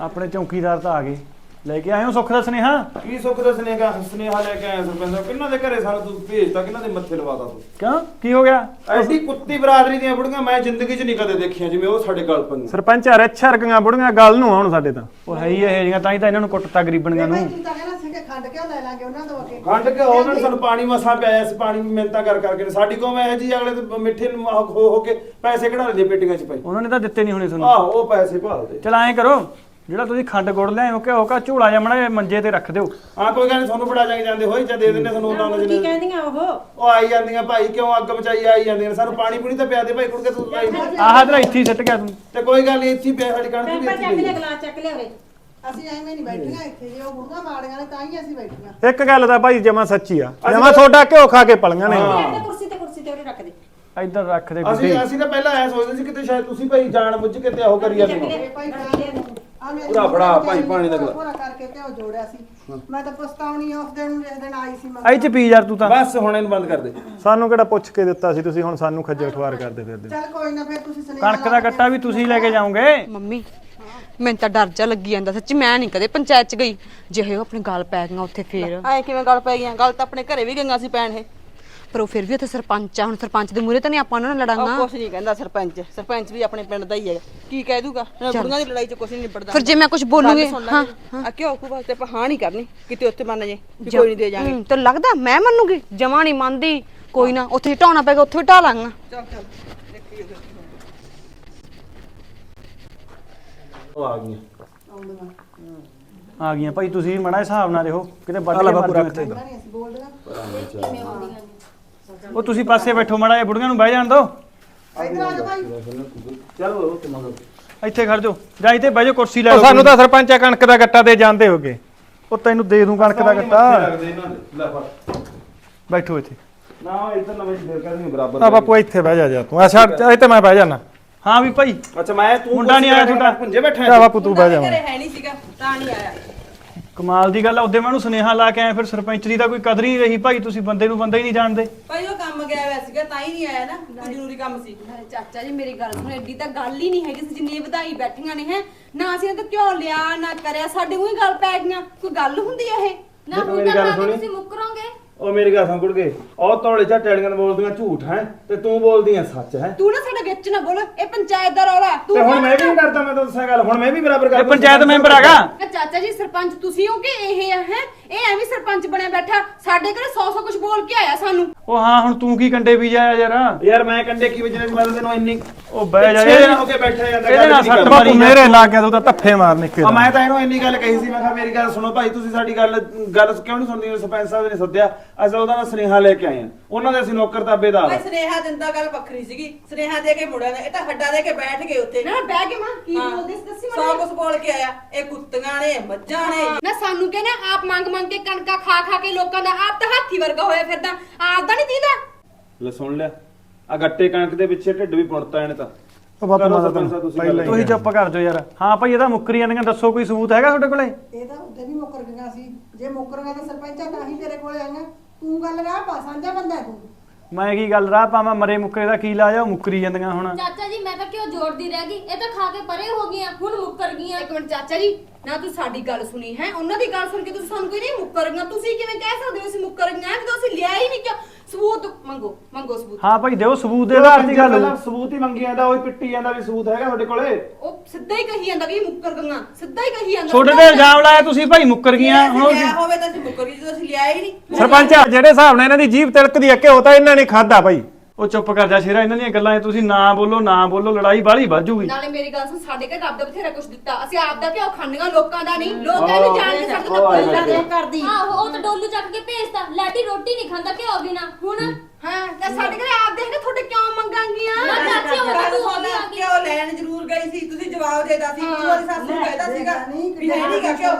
ਆਪਣੇ ਚੌਕੀਦਾਰ ਤਾਂ ਆ ਗਏ। ਲੈ ਕੇ ਆਏ ਹੋ ਸੁੱਖ ਦਾ ਸੁਨੇਹਾ? ਕੀ ਸੁੱਖ ਦਾ ਸੁਨੇਹਾ? ਸੁਨੇਹਾ ਲੈ ਕੇ ਆਇਆ ਸਰਪੰਚ ਸਾਹਿਬ। ਕਿੰਨਾ ਦੇ ਘਰੇ ਸਾਨੂੰ ਤੂੰ ਭੇਜਤਾ ਕਿੰਨਾ ਦੇ ਮੱਥੇ ਲਵਾਤਾ ਤੂੰ? ਕਿਉਂ? ਕੀ ਹੋ ਗਿਆ? ਐਡੀ ਕੁੱਤੀ ਬਰਾਦਰੀ ਦੀਆਂ ਬੁੜੀਆਂ ਮੈਂ ਜ਼ਿੰਦਗੀ 'ਚ ਨਹੀਂ ਕਦੇ ਦੇਖੀਆਂ ਜਿਵੇਂ ਉਹ ਸਾਡੇ ਗਲ ਪੰਗੀਆਂ ਸਰਪੰਚ ਆ ਰੱਛਾ ਰਕੀਆਂ ਬੁੜੀਆਂ ਗੱਲ ਨੂੰ ਆਉਣ ਸਾਡੇ ਤਾਂ। ਉਹ ਹੈ ਹੀ ਇਹ ਜੀਆਂ ਤਾਂ ਹੀ ਤਾਂ ਇਹਨਾਂ ਨੂੰ ਕੁੱਟਤਾ ਗਰੀਬਣੀਆਂ ਨੂੰ। ਤੂੰ ਤਾਂ ਕਹਿੰਦਾ ਸੀ ਕਿ ਖੰਡ ਕਿਉਂ ਲੈ ਲਾਂਗੇ ਉਹਨਾਂ ਤੋਂ ਅੱਗੇ। ਖੰਡ ਕੇ ਉਹਨਾਂ ਨੇ ਸਾਨੂੰ ਪਾਣੀ ਮਸਾਂ ਪਿਆਇਆ ਸੀ ਪਾਣੀ ਵੀ ਮਿਹਨਤਾਂ ਕਰ ਕਰਕੇ ਸਾਡੀ ਕੌਮ ਇਹ ਜੀ ਅਗਲੇ ਤੇ ਮਿੱਠੇ ਨੂੰ ਹੋ ਹੋ ਕੇ ਪੈਸੇ ਕਢਾ ਲੈਂਦੇ ਪੇਟੀਆਂ 'ਚ ਪਈ ਉਹਨਾਂ ਨੇ ਤਾਂ ਦਿੱਤੇ ਨਹੀਂ ਹੋਣੇ ਤੁਹਾਨੂੰ ਆਹੋ ਉਹ ਪੈਸੇ ਭਾਲਦੇ। ਚਲ ਐਂ ਕਰੋ ਜਿਹੜਾ ਤੁਸੀਂ ਖੰਡ ਗੁੜ ਲਿਆਏ ਹੋ ਕਿ ਕਾ ਝੋਲਾ ਜਿਹਾ ਮੜਾ ਮੰਜੇ ਤੇ ਰੱਖ ਦਿਓ। ਹਾਂ ਕੋਈ ਗੱਲ ਨਹੀਂ ਤੁਹਾਨੂੰ ਬੜਾ ਜਾਂਗੇ ਜਾਂਦੇ ਹੋਏ ਜਾਂ ਦੇ ਦਿੰਦੇ ਤੁਹਾਨੂੰ ਉਹਨਾਂ ਕੀ ਨੂੰ ਕਹਿੰਦੀਆਂ ਉਹ? ਉਹ ਆਈ ਜਾਂਦੀਆਂ ਭਾਈ ਕਿਉਂ ਅੱਗ ਮਚਾਈ ਆਈ ਜਾਂਦੀਆਂ ਨੇ। ਸਾਨੂੰ ਪਾਣੀ ਪੂਣੀ ਤਾਂ ਪਿਆ ਦੇ ਭਾਈ ਕੁੜ ਕੇ ਤੂੰ ਆਈ ਆਹ ਤੇਰਾ ਇੱਥੇ ਹੀ ਸਿੱਟ ਗਿਆ ਤੂੰ। ਤੇ ਕੋਈ ਗੱਲ ਨਹੀਂ ਇੱਥੇ ਹੀ ਪਿਆ ਸਾਡੀ ਕਣਕ ਵੀ ਪੈਪਰ ਇੱਥੇ ਚੱਕ ਪਈ ਲਿਆ ਹੈ। ਗਲਾਸ ਚੱਕ ਲਿਆ ਉਰੇ ਅਸੀਂ ਐਵੇਂ ਨਹੀਂ ਬੈਠੀਆਂ ਇੱਥੇ ਜੇ ਉਹ ਬੁੜੀਆਂ ਮਾੜੀਆਂ ਨੇ ਤਾਂ ਹੀ ਅਸੀਂ ਬੈਠੀਆਂ। ਇੱਕ ਗੱਲ ਤਾਂ ਭਾਈ ਜਮਾ ਸੱਚੀ ਆ। ਜਮਾ ਤੁਹਾਡਾ ਘਿਓ ਖਾ ਕੇ ਪਲੀਆਂ ਨੇ। ਹਾਂ। ਕੁਰਸੀ ਤੇ ਕੁਰਸੀ ਤੇ ਉਰੇ ਰੱਖ ਦੇ। ਇੱਧਰ ਰੱਖ ਦੇ ਅਸੀਂ ਗੁੱਡੀ ਅਸੀਂ ਤਾਂ ਪਹਿਲਾਂ ਐ ਸੋਚਦੇ ਸੀ ਕਿਤੇ ਸ਼ਾਇਦ ਤੁਸੀਂ ਭਾਈ ਜਾਣ ਬੁੱਝ ਕੇ ਤੇ ਉਹ ਕਰੀ ਜਾਂਦੇ ਹੋ। ਭਾਈ ਕਾਹਨੂੰ ਆ ਮੇਰੀ ਪੂਰਾ ਫੜਾ ਭਾਈ ਪਾਣੀ ਦਾ ਗਲਾਸ। ਪੂਰਾ ਕਰਕੇ ਤੇ ਉਹ ਜੋੜਿਆ ਸੀ। ਮੈਂ ਤਾਂ ਪਛਤਾਉਣੀ ਆ ਉਸ ਦਿਨ ਜਿਸ ਦਿਨ ਆਈ ਸੀ ਮੈਂ। ਚ ਪੀ ਯਾਰ ਤੂੰ ਤਾਂ। ਬਸ ਹੁਣ ਇਹਨੂੰ ਬੰਦ ਕਰ ਦੇ। ਸਾਨੂੰ ਕਿਹੜਾ ਪੁੱਛ ਕੇ ਦਿੱਤਾ ਸੀ ਤੁਸੀਂ ਹੁਣ ਸਾਨੂੰ ਖੱਜਲ ਖਵਾਰ ਕਰਦੇ ਫਿਰਦੇ ਹੋ। ਚੱਲ ਕੋਈ ਨਾ ਫਿਰ ਤੁਸੀਂ ਸੁਨੇਹਾ ਕਣਕ ਦਾ ਗੱਟਾ ਵੀ ਤੁਸੀਂ ਲੈ ਕੇ ਜਾਓਗੇ? ਮੰਮੀ ਮੈਨੂੰ ਤਾਂ ਡਰ ਜਾ ਲੱਗੀ ਜਾਂਦਾ ਸੱਚੀ ਮੈਂ ਨਹੀਂ ਕਦੇ ਪੰਚਾਇਤ ਚ ਗਈ। ਜਿਹੇ ਉਹ ਆਪਣੇ ਗੱਲ ਪੈ ਗਈਆਂ ਉੱਥੇ ਫੇਰ। ਐ ਕਿਵੇਂ ਗੱਲ ਪੈ ਗਈਆਂ? ਗੱਲ ਤਾਂ ਆਪਣੇ ਘਰੇ ਵੀ ਗਈਆਂ ਸੀ ਪੈਣ ਇਹ। ਪਰ ਉਹ ਫਿਰ ਵੀ ਉੱਥੇ ਸਰਪੰਚ ਆ ਹੁਣ ਸਰਪੰਚ ਦੇ ਮੂਹਰੇ ਤਾਂ ਨਹੀਂ ਆਪਾਂ ਉਹਨਾਂ ਨਾਲ ਉਹ ਲੜਾਂਗਾ ਕੁਛ ਨਹੀਂ ਕਹਿੰਦਾ ਸਰਪੰਚ ਸਰਪੰਚ ਵੀ ਆਪਣੇ ਪਿੰਡ ਦਾ ਹੀ ਹੈਗਾ। ਕੀ ਕਹਿ ਦੂਗਾ? ਬੁੜੀਆਂ ਦੀ ਲੜਾਈ 'ਚ ਕੁਛ ਨਹੀਂ ਨਿਬੜਦਾ ਫਿਰ ਜੇ ਮੈਂ ਕੁਝ ਬੋਲੂਗੀ ਹਾਂ ਆ ਕਿਉਂ ਕੋ ਵਾਸਤੇ ਆਪਾਂ ਹਾਂ ਨਹੀਂ ਕਰਨੀ ਕਿਤੇ ਉੱਥੇ ਮੰਨ ਜੇ ਵੀ ਕੋਈ ਨਹੀਂ ਦੇ ਜਾਾਂਗੇ ਹੂੰ, ਤੇ ਲੱਗਦਾ ਮੈਂ ਮੰਨੂਗੀ? ਜਮਾ ਨਹੀਂ ਮੰਨਦੀ। ਕੋਈ ਨਾ ਉੱਥੇ ਢਾਉਣਾ ਪੈਗਾ ਉੱਥੇ ਢਾ ਲਾਂਗਾ। ਚੱਲ ਚੱਲ। ਉਹ ਆ ਗਈਆਂ। ਆ ਗਈਆਂ। ਭਾਈ ਤੁਸੀਂ ਮੜਾ ਹਿਸਾਬ ਨਾਲ ਰਹੋ ਕਿਤੇ ਵੱਧ ਕੇ ਮਰ ਜਾਓ ਇੱਥੇ ਨਹੀਂ ਅਸੀਂ ਬੋਲਦੀਆਂ ਉਹ ਤੁਸੀਂ ਪਾਸੇ ਬੈਠੋ ਮੜਾ ਇਹ ਬੁੜੀਆਂ ਨੂੰ ਬਹਿ ਜਾਣ ਦਿਓ ਇੱਧਰ ਆ ਜਾ ਭਾਈ ਚਲ ਉਹ ਤੇ ਮਗਰ ਇੱਥੇ ਖੜ ਜਾਓ। ਜਾਂ ਇੱਥੇ ਬਹਿ ਜਾਓ ਕੁਰਸੀ ਲੈ ਲਓ ਸਾਨੂੰ ਤਾਂ ਸਰਪੰਚ ਆ ਕਣਕ ਦਾ ਗੱਟਾ ਦੇ ਜਾਂਦੇ ਹੋਗੇ। ਉਹ ਤੈਨੂੰ ਦੇ ਦੂੰ ਕਣਕ ਦਾ ਗੱਟਾ। ਬੈਠੋ ਇੱਥੇ। ਨਾ ਇੱਧਰ ਨਵੇਂ ਫੇਰ ਕਹਿੰਦੇ ਬਰਾਬਰ ਆ ਬਾਪੂ ਇੱਥੇ ਬਹਿ ਜਾ ਜਾ ਤੂੰ। ਆ ਛੱਡ ਇੱਥੇ ਮੈਂ ਬਹਿ ਜਾਣਾ ਹਾਂ ਵੀ ਭਾਈ ਅੱਛਾ ਮੈਂ ਤੂੰ ਮੁੰਡਾ ਨਹੀਂ ਆਇਆ ਤੁਹਾਡਾ? ਪੁੰਜੇ ਬੈਠਾ ਆ ਬਾਪੂ ਤੂੰ ਬਹਿ ਜਾ। ਘਰੇ ਹੈ ਨਹੀਂ ਸੀਗਾ ਤਾਂ ਨਹੀਂ ਆਇਆ। ਕਮਾਲ ਦੀ ਗੱਲ ਆ ਉਹਦੇ ਮੈਨੂੰ ਸੁਨੇਹਾ ਲਾ ਕੇ ਆਇਆ ਫਿਰ ਸਰਪੰਚ ਦੀ ਤਾਂ ਕੋਈ ਕਦਰ ਹੀ ਨਹੀਂ ਰਹੀ ਭਾਈ ਤੁਸੀਂ ਬੰਦੇ ਨੂੰ ਬੰਦਾ ਹੀ ਨਹੀਂ ਜਾਣਦੇ। ਭਾਈ ਉਹ ਕੰਮ ਗਿਆ ਹੋਇਆ ਸੀਗਾ ਤਾਂ ਹੀ ਨਹੀਂ ਆਇਆ ਨਾ ਕੋਈ ਜ਼ਰੂਰੀ ਕੰਮ ਸੀ। ਨਾਲੇ ਚਾਚਾ ਜੀ ਮੇਰੀ ਗੱਲ ਸੁਣ ਐਡੀ ਤਾਂ ਗੱਲ ਹੀ ਨਹੀਂ ਹੈਗੀ ਸੀ ਜਿੰਨੀ ਵਧਾਈ ਬੈਠੀਆਂ ਨੇ ਹੈ। ਨਾ ਅਸੀਂ ਤਾਂ ਕਿਉਂ ਲਿਆ ਨਾ ਕਰਿਆ ਸਾਡੇ ਉਹੀ ਗੱਲ ਪੈ ਗਈਆਂ। ਕੋਈ ਗੱਲ ਹੁੰਦੀ ਆ ਇਹ? ਨਾ ਹੁਣ ਮੇਰੀ ਗੱਲ ਤਾਂ ਸੁਣੀ। ਤੁਸੀਂ ਮੁੱਕਰੋਗੇ? ਉਹ ਮੇਰੀ ਗੱਲ ਸੁਣ ਗਏ ਉਹ ਤੌਲੇ ਝੱਟ ਵਾਲੀਆਂ ਤਾਂ ਬੋਲਦੀਆਂ ਝੂਠ ਹੈ ਤੇ ਤੂੰ ਬੋਲਦੀਆਂ ਸੱਚ ਹੈ। ਤੂੰ ਨਾ ਸਾਡੇ ਵਿੱਚ ਨਾ ਬੋਲ ਇਹ ਪੰਚਾਇਤ ਦਾ ਰੌਲਾ ਤੂੰ ਤੇ ਹੁਣ ਮੈਂ ਵੀ ਨਹੀਂ ਕਰਦਾ ਮੈਂ ਤਾਂ ਦੱਸਾਂ ਗੱਲ ਹੁਣ ਮੈਂ ਵੀ ਬਰਾਬਰ ਇਹ ਕਰਦਾ ਪੰਚਾਇਤ ਮੈਂਬਰ ਹੈਗਾ। ਇਹ ਚਾਚਾ ਜੀ ਸਰਪੰਚ ਤੁਸੀਂ ਹੋ ਕਿ ਇਹ ਆ ਹੈ? ਇਹ ਐਵੇਂ ਸਰਪੰਚ ਬਣਿਆ ਬੈਠਾ ਸਾਡੇ ਘਰੇ 100 100 ਕੁਝ ਬੋਲ ਕੇ ਆਇਆ ਸਾਨੂੰ। ਉਹ ਹਾਂ ਹੁਣ ਤੂੰ ਕੀ ਕੰਡੇ ਵੀ ਜਾਇਆ ਯਾਰ? ਯਾਰ ਮੈਂ ਕੰਡੇ ਕੀ ਵਜਨੇ ਸੀ ਮੈਂ ਤਾਂ ਤੈਨੂੰ ਇੰਨੀ? ਉਹ ਬਹਿ ਜਾ ਪਿੱਛੇ ਹੋ ਕੇ ਬੈਠਾ ਜਾਂਦਾ ਇਹਦੇ ਨਾਲ ਸੱਟ ਮਾਰੀ ਮਾਰੀ ਮੇਰੇ ਲਾ ਕੇ ਤੂੰ ਤਾਂ ਧੱਫੇ ਮਾਰ ਨਿੱਕੇ ਆ ਮੈਂ ਤਾਂ ਇਹਨੂੰ ਇੰਨੀ ਗੱਲ ਕਹੀ ਸੀ ਮੈਂ ਕਿਹਾ ਮੇਰੀ ਗੱਲ ਸੁਣੋ ਭਾਈ ਤੁਸੀਂ ਸਾਡੀ ਗੱਲ ਗੱਲ ਕਿਉਂ ਨਹੀਂ ਸੁਣਦੀ? ਸਰਪੰਚ ਸਾਹਿਬ ਨੇ ਸੱਦਿਆ। ਅਸੀਂ ਉਹਦਾ ਨਾਲ ਸੁਨੇਹਾ ਲੈ ਕੇ ਆਏ ਆ ਉਹਨਾਂ ਦੇ ਅਸੀਂ ਨੌਕਰ ਤਾਬੇਦਾਰ ਭਾਈ ਆ। ਸੁਨੇਹਾ ਦਿੰਦਾ ਗੱਲ ਵੱਖਰੀ ਸੀਗੀ। ਸੁਨੇਹਾ ਦੇ ਕੇ ਮੁੜਿਆ ਨੇ ਇਹ ਤਾਂ ਹੱਡਾ ਦੇ ਕੇ ਬੈਠ ਗਏ ਉੱਥੇ। ਨਾ ਬਹਿ ਕੇ ਮਾਂ ਕੀ ਹਾਂ। ਬੋਲਦੇ ਸੀ? ਦੱਸੀ ਸੌ ਕੁਛ ਬੋਲ ਕੇ ਆਇਆ। ਇਹ ਕੁੱਤੀਆਂ ਨੇ ਮੱਝਾਂ ਨੇ। ਨਾ ਸਾਨੂੰ ਕਹਿੰਦੇ ਆਪ ਮੰਗ ਮੰਗ ਕੇ ਕਣਕਾਂ ਖਾ ਖਾ ਕੇ ਲੋਕਾਂ ਦਾ ਆਪ ਤਾਂ ਹਾਥੀ ਵਰਗਾ ਹੋਇਆ ਫਿਰਦਾ। ਆਪ ਦਾ ਨਹੀਂ ਦੀਦਾ। ਲੈ ਸੁਣ ਲਿਆ। ਆ ਗੱਟੇ ਕਣਕ ਦੇ ਪਿੱਛੇ ਢਿੱਡ ਵੀ ਪੁਣਤਾ ਇਹਨੇ ਤਾਂ। ਉਹ ਬਾਪੂ ਕਰੋ ਮਾਤਾ ਸਰਪੰਚ ਸਾਹਿਬ ਤੈਨੂੰ ਤੁਸੀਂ ਪਹਿਲਾਂ ਗੱਲ ਤੁਸੀਂ। ਚੁੱਪ ਕਰ ਜਾਓ ਯਾਰ। ਹਾਂ ਭਾਈ ਇਹਦਾ ਮੁੱਕਰੀ ਜਾਂਦੀਆਂ ਦੱਸੋ ਕੋਈ ਸਬੂਤ ਹੈਗਾ ਤੁਹਾਡੇ ਕੋਲੇ? ਇਹ ਤਾਂ ਉਦੋਂ ਵੀ ਮੁੱਕਰ ਗਈਆਂ ਸੀ। ਜੇ ਮੁੱਕਰ ਗਈਆਂ ਤਾਂ ਸਰਪੰਚਾ ਤਾਂ ਹੀ ਤੇਰੇ ਕੋਲੇ ਆਈਆਂ। ਤੂੰ ਗੱਲ ਰਾਹ ਪਾ ਸਾਂਝਾ ਬੰਦਾ ਹੈ ਤੂੰ। ਮੈਂ ਕੀ ਗੱਲ ਰਾਹ ਪਾਵਾਂ ਮਰੇ ਮੁੱਕਰੇ ਦਾ ਕੀ ਲਾਜਾ ਉਹ ਮੁੱਕਰੀ ਜਾਂਦੀਆਂ ਹੁਣ। ਚਾਚਾ ਜੀ ਮੈਂ ਤਾਂ ਕਿਉਂ ਜੋੜਦੀ ਰਹਿ ਗਈ ਇਹ ਤਾਂ ਖਾ ਕੇ ਪਰੇ ਹੋ ਗਈਆਂ ਹੁਣ ਮੁੱਕਰ ਗਈਆਂ। ਇੱਕ ਮਿੰਟ ਚਾਚਾ ਜੀ ਨਾ ਤੂੰ ਸਾਡੀ ਗੱਲ ਸੁਣੀ ਹੈ? ਉਹਨਾਂ ਦੀ ਗੱਲ ਸੁਣ ਕੇ ਤੁਸੀਂ ਸਾਨੂੰ ਕੋਈ ਨਹੀਂ ਮੁੱਕਰ ਗਈਆਂ ਤੁਸੀਂ ਕਿਵੇਂ ਕਹਿ ਸਕਦੇ ਹੋ ਅਸੀਂ ਮੁੱਕਰ ਗਈਆਂ ਜਦੋਂ ਅਸੀਂ ਲਿਆ ਹੀ ਨਹੀਂ ਕਿਉਂ? ਸਬੂਤ ਮੰਗੋ ਮੰਗੋ ਸਬੂਤ। ਹਾਂ ਭਾਈ ਦਿਓ ਸਬੂਤ ਦੇ ਆਧਾਰ ਤੇ ਗੱਲ। ਪਹਿਲਾਂ ਹੋਊ। ਸਬੂਤ ਹੀ ਮੰਗੀ ਜਾਂਦਾ ਉਹ ਪਿੱਟੀ ਜਾਂਦਾ ਵੀ ਸਬੂਤ ਹੈਗਾ ਤੁਹਾਡੇ ਕੋਲੇ। ਉਹ ਸਿੱਧਾ ਹੀ ਕਹੀ ਜਾਂਦਾ ਵੀ ਇਹ ਮੁੱਕਰ ਗੰਗਾ ਸਿੱਧਾ ਹੀ ਕਹੀ ਜਾਂਦਾ। ਤੁਹਾਡੇ ਤੇ ਇਲਜ਼ਾਮ ਲਾਇਆ ਤੁਸੀਂ ਭਾਈ ਮੁੱਕਰ ਗਈਆਂ ਹੁਣ ਉਹ- ਲਿਆ ਹੋਵੇ ਤਾਂ ਅਸੀਂ ਮੁੱਕਰ ਗਏ ਜਦੋਂ ਅਸੀਂ ਲਿਆ ਹੀ ਨਹੀਂ। ਸਰਪੰਚ ਜਿਹੜੇ ਹਿਸਾਬ ਨਾਲ ਇਹਨਾਂ ਦੀ ਜੀਭ ਤਿਲਕਦੀ ਆ ਘਿਓ ਤਾਂ ਇਹਨਾਂ ਨੇ ਖਾਦਾ ਭਾਈ। ਉਹ ਚੁੱਪ ਕਰ ਜਾ ਸ਼ੇਰਾ ਇਹਨਾਂ ਦੀਆਂ ਗੱਲਾਂ 'ਚ ਤੁਸੀਂ ਨਾ ਬੋਲੋ ਨਾ ਬੋਲੋ ਲੜਾਈ ਬਾਹਲੀ ਵੱਜੂਗੀ ਨਾਲੇ ਮੇਰੀ ਗੱਲ ਸੁਣ ਸਾਡੇ ਘਰ ਰੱਬ ਦਾ ਬਥੇਰਾ ਕੁਝ ਦਿੱਤਾ। ਅਸੀਂ ਆਪ ਦਾ ਘਿਓ ਖਾਂਦੀਆਂ ਲੋਕਾਂ ਦਾ ਨਹੀਂ। ਲੋਕ ਇਹਨੂੰ ਜਾਣ ਕੇ ਸਾਡੇ ਤੋਂ ਆਹ, ਕਰਦੇ। ਕਰਦੀ ਆਹੋ ਉਹ ਤਾਂ ਡੋਲੂ ਚੱਕ ਕੇ ਭੇਜਦਾ ਲੈਟੀ ਰੋਟੀ ਨਹੀਂ ਖਾਂਦਾ ਘਿਓ ਬਿਨਾ ਹੁਣ? ਹਾਂ ਤੇ ਸਾਡੇ ਘਰੇ ਆਪ ਦੇਖ ਕੇ ਤੁਹਾਡੇ ਕਿਉਂ ਮੰਗਾਂਗੀਆਂ? ਨਾ ਚਾਚੀ ਉਹ ਤਾਂ ਤੂੰ ਹੋ ਗਈ ਆ ਗਈ ਕਿਉਂ ਲੈਣ ਜ਼ਰੂਰ ਗਈ ਸੀ? ਤੁਸੀਂ ਜਵਾਬ ਦੇਦਾ ਸੀ। ਤੂੰ ਉਹਦੀ ਸੱਸ ਨੂੰ ਕਹਿਦਾ ਸੀਗਾ ਵੀ ਹੈ ਨਹੀਂ ਗਾ ਕਿਉਂ?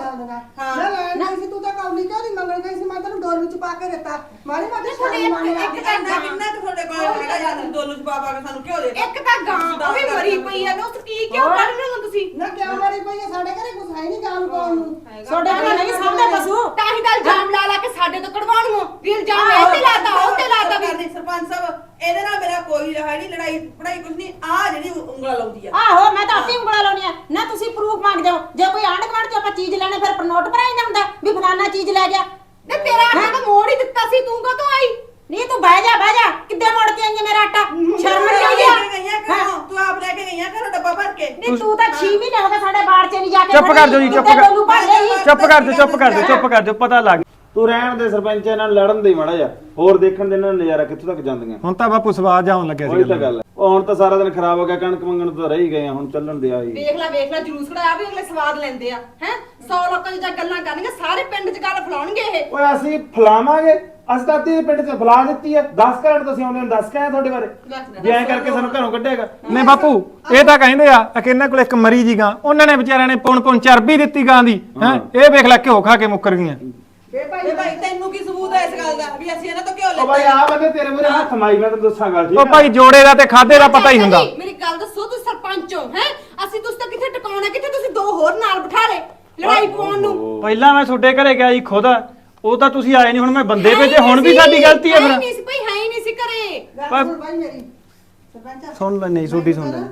ਹਾਂ। ਨਾ ਲੈਣ ਗਈ ਸੀ ਤੂੰ ਤਾਂ ਕੌਲੀ ਕਿਉਂ ਨਹੀਂ ਮੰਗਣ ਗਈ ਸੀ ਮੈਂ ਤੈਨੂੰ ਡੋਲ ਵਿੱਚ ਪਾ ਕੇ ਦਿੱਤਾ। ਮਾਰੀ ਮਾਰੀ ਤੁਹਾਡੇ ਇੱਕ- ਇੱਕ ਕਿੰਨਾ ਕੁ ਤੁਹਾਡੇ ਕੋਲ ਹੈਗਾ ਜਾਂ ਤੁਸੀਂ ਦੋਲੂ ਚ ਪਾ ਪਾ ਕੇ ਸਾਨੂੰ ਕਿਉਂ ਦੇ ਇੱਕ ਤਾਂ ਗਾਂ ਉਹ ਵੀ ਮਰੀ ਪਈ ਆ ਉਸ ਕੀ ਕਿਉਂ ਕੱਢ ਰਹੇ ਹੋ ਤੁਸੀਂ? ਨਾ ਕਿਉਂ ਮਾਰੀ ਪਈ ਆ? ਸਾਡੇ ਘਰੇ ਕੁਝ ਹੈ ਨਹੀਂ ਜਾਣ ਪਾਉਣ ਨੂੰ। ਤੁਹਾਡੇ ਘਰੇ ਨਹੀਂ ਸਾਹਮਣੇ ਪਸ਼ੂ। ਤਾਂ ਹੀ ਤਾਂ ਇਲਜ਼ਾਮ ਲਾ ਲਾ ਕੇ ਸਾਡੇ ਤੋਂ ਕਢਵਾਉਣ ਨੂੰ ਵੀ ਇਲਜ਼ਾਮ ਇਹ ਤੇ ਲਾਤਾ ਉਹ ਤੇ ਲਾਤਾ ਵੀ ਕਰਨੀ ਸਰਪੰਚ ਸਾਹਿਬ ਇਹਦੇ ਨਾਲ ਮੇਰਾ ਕੋਈ ਹੈ ਨਹੀਂ ਲੜਾਈ ਪੜਾਈ ਕੁਝ ਨਹੀਂ। ਆ ਜਿਹੜੀ ਉਂਗਲਾ ਲਾਉਂਦੀ ਆ। ਆਹੋ ਮੈਂ ਤਾਂ ਆਪੇ ਉਂਗਲਾਂ ਲਾਉਣੀ ਆ ਨਾ ਤੁਸੀਂ ਪ੍ਰੂਫ ਮੰਗਦੇ ਹੋ। ਜੇ ਕੋਈ ਆਂਢ ਗੁਆਂਢ ਚ ਆਪਾਂ ਚੀਜ਼ ਲੈਣੇ ਫਿਰ ਨੋਟ ਭਰਾਈਦਾ ਹੁੰਦਾ ਵੀ ਫਲਾਨਾ ਚੀਜ਼ ਲੈ ਗਿਆ ਤੇ ਤੇਰਾ ਆਟਾ ਤਾਂ ਮੋੜ ਹੀ ਦਿੱਤਾ ਸੀ ਤੂੰ ਕਦੋਂ ਆਈ? ਨਹੀਂ ਤੂੰ ਬਹਿ ਜਾ ਬਹਿ ਜਾ। ਕਿੱਦੇ ਮੁੜ ਕੇ ਆਈ ਹੈ ਮੇਰਾ ਆਟਾ? ਸ਼ਰਮ ਨਹੀਂ ਆਉਂਦੀ? ਆ? ਤੂੰ ਆਪ ਲੈ ਕੇ ਗਈਆਂ ਘਰੋਂ ਡੱਬਾ ਭਰ ਕੇ। ਨਹੀਂ ਤੂੰ ਤਾਂ 6 ਮਹੀਨੇ ਹੋ ਗਏ ਸਾਡੇ ਬਾੜ ਚ ਨਹੀਂ ਜਾ ਕੇ ਚੁੱਪ ਕਰ ਜਾਓ ਜੀ ਚੁੱਪ ਕਰ ਚੁੱਪ ਕਰ ਚੁੱਪ ਕਰ ਜਾਓ ਚੁੱਪ ਕਰ ਜਾਓ ਪਤਾ ਲੱਗ ਤੂੰ ਰਹਿਣ ਦੇ ਸਰਪੰਚ ਇਹਨਾਂ ਨਾਲ ਲੜਨ ਦੇ ਮਾੜਾ ਜਾ ਹੋਰ ਦੇਖਣ ਦੇ ਇਹਨਾਂ ਦਾ ਨਜ਼ਾਰਾ ਕਿੱਥੋਂ ਤੱਕ ਜਾਂਦੀਆਂ? ਹੁਣ ਤਾਂ ਬਾਪੂ ਸਵਾਦ ਜਾਉਣ ਲੱਗਿਆ ਉਹੀ ਸੀ ਤਾਂ ਗੱਲ ਹੈ। ਉਹ ਹੁਣ ਤਾਂ ਸਾਰਾ ਦਿਨ ਖਰਾਬ ਹੋ ਗਿਆ ਕਣਕ ਮੰਗਣ ਤੋਂ ਰਹਿ ਹੀ ਗਏ ਆ ਹੁਣ ਚੱਲਣ ਦੇ ਆਈ ਵੇਖ ਲੈ ਵੇਖ ਲੈ ਜਲੂਸ ਕਢਾਇਆ ਵੀ ਅਗਲੇ ਸਵਾਦ ਲੈਂਦੇ ਆ ਹੈ? 100 ਲੋਕਾਂ ਦੀ ਜਾਂ ਗੱਲਾਂ ਕਰਨਗੇ ਸਾਰੇ ਪਿੰਡ 'ਚ ਗੱਲ ਫਲਾਉਣਗੇ ਇਹ। ਓਏ ਅਸੀਂ ਫਲਾਵਾਂਗੇ। ਅਸੀਂ ਤਾਂ ਤੇਰੇ ਪਿੰਡ 'ਚ ਫਲਾ ਦਿੱਤੀ ਹੈ 10 ਘੰਟੇ ਤੁਸੀਂ ਆਉਂਦੇ ਹੋ 10 ਕਹੇ ਤੁਹਾਡੇ ਬਾਰੇ। ਜੇ ਐਂ ਕਰਕੇ ਸਾਨੂੰ ਘਰੋਂ ਕੱਢੇਗਾ। ਨੇ ਬਾਪੂ ਇਹ ਤਾਂ ਕਹਿੰਦੇ ਆ ਕਿ ਇਹਨਾਂ ਕੋਲ ਇੱਕ ਮਰੀ ਜੀ ਗਾਂ। ਉਹਨਾਂ ਨੇ ਵਿਚਾਰਿਆਂ ਨੇ ਪੁਣ ਪੁਣ ਚਰਬੀ ਦਿੱਤੀ ਗਾਂ ਦੀ ਹੈ। ਇਹ ਵੇਖ ਲੈ ਘਿਓ ਖਾ ਕੇ ਮੁੱਕਰ ਗਈਆਂ। ਬੇ ਭਾਈ ਤੇ ਭਾਈ ਤੈਨੂੰ ਕੀ ਸਬੂਤ ਹੈ ਇਸ ਗੱਲ ਦਾ? ਵੀ ਅਸੀਂ ਇਹਨਾਂ ਤੋਂ ਕਿਉਂ ਓ ਲੈਂਦੇ ਭਾਈ ਆ ਬੰਦੇ ਤੇਰੇ ਮੂਰੇ ਹੱਥ ਮਾਈ ਮੈਂ ਤੈਨੂੰ ਦੱਸਾਂ ਗੱਲ ਠੀਕ ਉਹ ਭਾਈ ਜੋੜੇ ਦਾ ਤੇ ਖਾਦੇ ਦਾ ਪਤਾ ਹੀ ਹੁੰਦਾ। ਚਾਚਾ ਜੀ, ਮੇਰੀ ਗੱਲ ਦੱਸੋ ਤੁਸੀਂ ਸਰਪੰਚ ਹੋ ਹੈ? ਅਸੀਂ ਤੁਸੀਂ ਤਾਂ ਕਿੱਥੇ ਟਿਕਾਉਣਾ ਕਿੱਥੇ ਤੁਸੀਂ ਦੋ ਹੋਰ ਨਾਲ ਬਿਠਾ ਲਏ ਲੜਾਈ ਪਾਉਣ ਨੂੰ? ਪਹਿਲਾਂ ਮੈਂ ਤੁਹਾਡੇ ਘਰੇ ਗਿਆ ਜੀ ਖੁਦ। ਉਹ ਤਾਂ ਤੁਸੀਂ ਆਏ ਨਹੀਂ ਹੁਣ ਮੈਂ ਬੰਦੇ ਭੇਜੇ ਹੁਣ ਵੀ ਨਹੀਂ ਸਾਡੀ ਸੀ, ਗਲਤੀ ਹੈ ਹੈ ਹੀ ਫਿਰ। ਨਹੀਂ ਸੀ ਭਾਈ ਹੈ ਹੀ ਨਹੀਂ ਸੀ ਘਰੇ। ਗੱਲ ਸੁਣ ਭਾਈ ਮੇਰੀ। ਸਰਪੰਚ ਸੁਣ ਲੈ ਨਹੀਂ ਸੁਣ ਲੈ।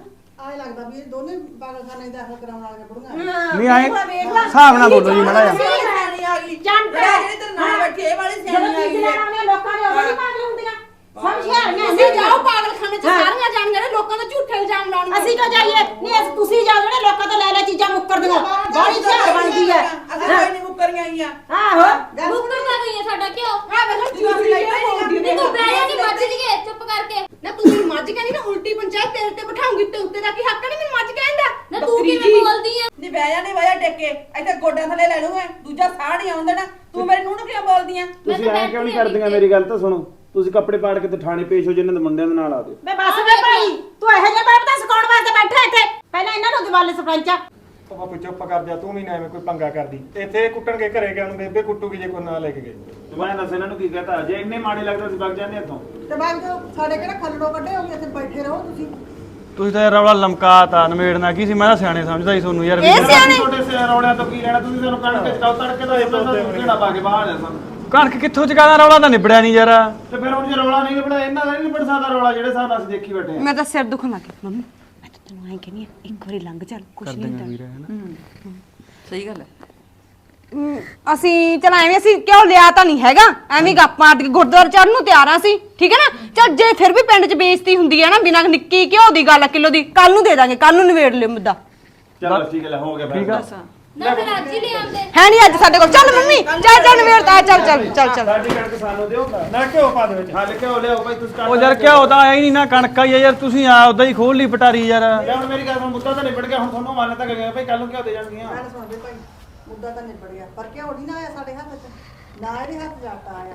ਆਏ ਲੱਗਦਾ ਵੀ ਇਹ ਦੋਨੇ ਪਾਗਲਖਾਨੇ ਦਾ ਦਾਖਲ ਕਰਾਉਣ ਵਾਲੀਆਂ ਬੁੜੀਆਂ ਨਹੀਂ ਆਏ ਹਿਸਾਬ ਨਾਲ ਬੋਲੋ ਜੀ ਮਾੜਾ ਜਿਹਾ। ਸਿਆਣੀ ਆ ਗਈ ਚੰਪ ਜਿਹੜਾ ਜਿਹੜੇ ਤੇਰੇ ਨਾਲ ਬੈਠੀ ਇਹ ਵਾਲੀ ਸਿਆਣੀ ਆ ਗਈ ਲੋਕਾਂ ਦੇ ਉਹ ਨਹੀਂ ਪਾਗਲ ਹੁੰਦੀਆਂ ਸਮਝਿਆ ਅਸੀਂ ਜਾਓ ਪਾਗਲਖਾਨੇ 'ਚ। ਸਾਰੀਆਂ ਜਾਣੀਆਂ ਨੇ ਲੋਕਾਂ ਦਾ ਝੂਠੇ ਇਲਜ਼ਾਮ ਲਾਉਣ ਅਸੀਂ ਕਿਉਂ ਜਾਈਏ? ਨਹੀਂ ਅਸੀਂ ਤੁਸੀਂ ਜਾਓ ਜਿਹੜੇ ਲੋਕਾਂ ਤੋਂ ਲੈ ਲੈ ਚੀਜ਼ਾਂ ਮੁੱਕਰ ਦੀਆਂ ਬੜੀ ਝਾੜ ਬਣਦੀ ਹੈ। ਅਸੀਂ ਕੋਈ ਨਹੀਂ ਮੁੱਕਰੀਆਂ ਆਈਆਂ ਆਹੋ ਮੁੱਕਰ ਨਾ ਗਈ ਹੈ ਸਾਡਾ? ਘਿਓ ਆ ਵੇਖ ਝੂਠ ਲਈ ਬੋਲਦੀ ਨਹੀਂ ਤੂੰ ਬਹਿ ਜਾ ਨਹੀਂ ਮੱਝ ਜੀਏ ਚੁੱਪ ਕਰਕੇ। ਨਾ ਤੂੰ ਮੇਰੀ ਮੱਝ ਕਹਿੰਦੀ ਨਾ ਉਲਟੀ ਪੰਚਾਇਤ ਤੇਰੇ ਤੇ ਬਿਠਾਉਂਗੀ ਤੇ ਉੱਤੇ ਦਾ ਕੀ ਹੱਕ ਨਹੀਂ ਮੇਰੀ ਮੱਝ ਕਹਿੰਦਾ ਨਾ ਤੂੰ ਕਿਵੇਂ ਬੋਲਦੀ ਆ? ਨਹੀਂ ਬਹਿ ਜਾ ਨਹੀਂ ਵਜਾ ਟੇਕੇ। ਇੱਥੇ ਗੋਡਿਆਂ ਥੱਲੇ ਲੈ ਲੂਗਾ ਦੂਜਾ ਸਾਹ ਨਹੀਂ ਤੂੰ ਮੇਰੇ ਨੂੰ ਕਿਉਂ ਬੋਲਦੀ ਆ? ਤੁਸੀਂ ਐਂ ਕਿਉਂ ਨਹੀਂ ਕਰਦੀਆਂ ਮੇਰੀ ਗੱਲ ਤਾਂ ਸੁਣੋ। ਤੁਸੀਂ ਕੱਪੜੇ ਪਾੜ ਕੇ ਤੇ ਥਾਣੇ ਪੇਸ਼ ਹੋ ਜਿੰਨਾਂ ਦੇ ਮੁੰਡਿਆਂ ਦੇ ਨਾਲ ਆ ਦਿਓ ਬੇ ਬਸ ਵੇ ਭਾਈ ਤੂੰ ਇਹੋ ਜਿਹੇ ਬਾਪ ਦਾ ਸਿਖਾਉਣ ਵਾਸਤੇ ਬੈਠਾ ਇੱਥੇ। ਪਹਿਲਾਂ ਇਹਨਾਂ ਨੂੰ ਦਿਵਾਲੇ ਸਰਪੰਚਾ। ਉਹ ਬਾਪੂ ਚੁੱਪ ਕਰ ਜਾ ਤੂੰ ਵੀ ਨਾ ਐਵੇਂ ਕੋਈ ਪੰਗਾ ਕਰਦੀ। ਇੱਥੇ ਕੁੱਟਣਗੇ ਘਰੇ ਗਿਆ ਨੂੰ ਬੇਬੇ ਕੁੱਟੂਗੀ ਜੇ ਕੋਈ ਨਾ ਲੈ ਕੇ ਗਏ। ਮੈਂ ਦੱਸ ਇਹਨਾਂ ਨੂੰ ਕੀ ਕਹਤਾ? ਜੇ ਇੰਨੇ ਮਾੜੇ ਲੱਗਦਾ ਸੀ ਵਗ ਜਾਂਦੇ ਇੱਥੋਂ। ਤੇ ਬਾਅਦ ਜੋ ਸਾਡੇ ਕਿਹੜਾ ਖੱਲੜੋਂ ਕੱਢੇ ਹੋਗੇ ਇੱਥੇ ਬੈਠੇ ਰਹੋ ਤੁਸੀਂ। ਤੁਸੀਂ ਤਾਂ ਯਾਰ ਰੌਲਾ ਲਮਕਾਤਾ ਨਵੇੜਨਾ ਕੀ ਸੀ? ਮੈਂ ਤਾਂ ਸਿਆਣੇ ਸਮਝਦਾ ਸੀ ਤੁਹਾਨੂੰ ਯਾਰ ਵੀ। ਇਹ ਸਿਆਣੇ? ਛੋਟੇ ਸੇ ਰੌਲਿਆਂ ਤੋਂ ਕੀ ਲੈਣਾ ਤੁਸੀਂ ਸਾਨੂੰ ਕਣਕ ਚ ਕਾਉ ਤੜਕੇ ਦਾ ਇਹ ਬੰਦਾ ਕਿਹੜਾ ਪਾ ਕੇ ਬਾਹਰ ਆ ਸਾਨੂੰ? ਕਣਕ ਕਿੱਥੋਂ ਚਕਾਦਾ ਰੌਲਾ ਤਾਂ ਨਿਬੜਿਆ ਨਹੀਂ ਯਾਰ। ਤੇ ਫਿਰ ਹੁਣ ਜੇ ਰੌਲਾ ਨਹੀਂ ਨਿਬੜਿਆ ਇਹਨਾਂ ਦਾ ਨਹੀਂ ਨਿਬੜ ਸਕਦਾ ਰੌਲਾ ਜਿਹੜੇ ਹਿਸਾਬ ਨਾਲ ਅਸੀਂ ਦੇਖੀ ਬੈਠੇ ਆ ਮੈਂ ਤਾਂ ਸਿਰ ਦੁਖਣ ਲੱਗ ਗਿਆ ਮੰਮੀ ਮੈਂ ਤਾਂ ਤੈਨੂੰ ਐਂ ਕਹਿੰਦੀ ਆ ਇੱਕ ਵਾਰੀ ਲੰਘ ਚੱਲ ਕੁਛ ਨਹੀਂ ਹੁੰਦਾ। ਸਹੀ ਗੱਲ ਹੈ। ਅਸੀਂ ਚਲ ਐਵੇਂ ਅਸੀਂ ਕਿਉਂ ਲਿਆ ਤਾਂ ਨਹੀਂ ਹੈਗਾ ਐਵੇਂ ਗੱਪ ਮਾਰ ਕੇ ਗੁਰਦੁਆਰੇ ਚੜਨ ਨੂੰ ਤਿਆਰ ਆ ਸੀ ਠੀਕ ਹੈ ਨਾ? ਚਲ ਜੇ ਫਿਰ ਵੀ ਪਿੰਡ 'ਚ ਬੇਇੱਜ਼ਤੀ ਹੁੰਦੀ ਹੈ ਨਾ ਬਿਨਾਂ ਨਿੱਕੀ ਘਿਓ ਦੀ ਗੱਲ ਕਿਲੋ ਦੀ ਕੱਲ ਨੂੰ ਦੇ ਦਾਂਗੇ ਕੱਲ ਨੂੰ ਨਿਬੇੜ ਲਿਓ ਮੁੱਦਾ। ਚਲੋ ਠੀਕ ਹੈ ਲੈ, ਹੋ ਗਿਆ ਠੀਕ ਆ। ਨਾ ਫਿਰ ਅੱਜ ਹੀ ਲੈ ਆਉਂਦੇ। ਹੈ ਨਹੀਂ ਅੱਜ ਸਾਡੇ ਕੋਲ। ਚੱਲ ਮੰਮੀ ਚੱਲ ਚੱਲ ਨਿਬੇੜ ਤਾ ਚੱਲ ਚੱਲ ਚੱਲ ਚੱਲ। ਸਾਡੀ ਕਣਕ ਸਾਨੂੰ ਦਿਓ ਨਾ ਘਿਓ ਪਾ ਦੇ ਵਿੱਚ। ਹੱਲ ਹੋ ਲਿਆਓ ਭਾਈ ਤੁਸੀਂ ਉਹ ਯਾਰ ਕਿਉਂ ਤਾਂ ਆਇਆ ਹੀ ਨਹੀਂ ਨਾ ਕਣਕ ਆਈ ਆ ਯਾਰ ਤੁਸੀਂ ਆ ਉਦਾਂ ਹੀ ਖੋਲ ਲਈ ਪਟਾਰੀ ਯਾਰ। ਹੁਣ ਮੇਰੀ ਗੱਲ ਸੁਣ ਮੁੱਦਾ ਤਾਂ ਨਿਬੜ ਗਿਆ ਹੁਣ ਤੁਹਾਨੂੰ ਮਾਨਤਾ ਕਰਾਂਗੇ ਭਾਈ ਕੱਲ ਨੂੰ ਕਿਉਂ ਦੇ ਜਾਣਗੀਆਂ। ਗੱਲ ਸੁਣ ਭਾਈ ਮੁੱਦਾ ਤਾਂ ਨਿਬੜ ਗਿਆ ਪਰ ਕਿਉਂ ਨਹੀਂ ਨਾ ਆਇਆ ਸਾਡੇ ਹੱਥ 'ਚ। ਨਾ ਇਹਦੇ ਹੱਥ ਜਾਟਾ ਆਇਆ।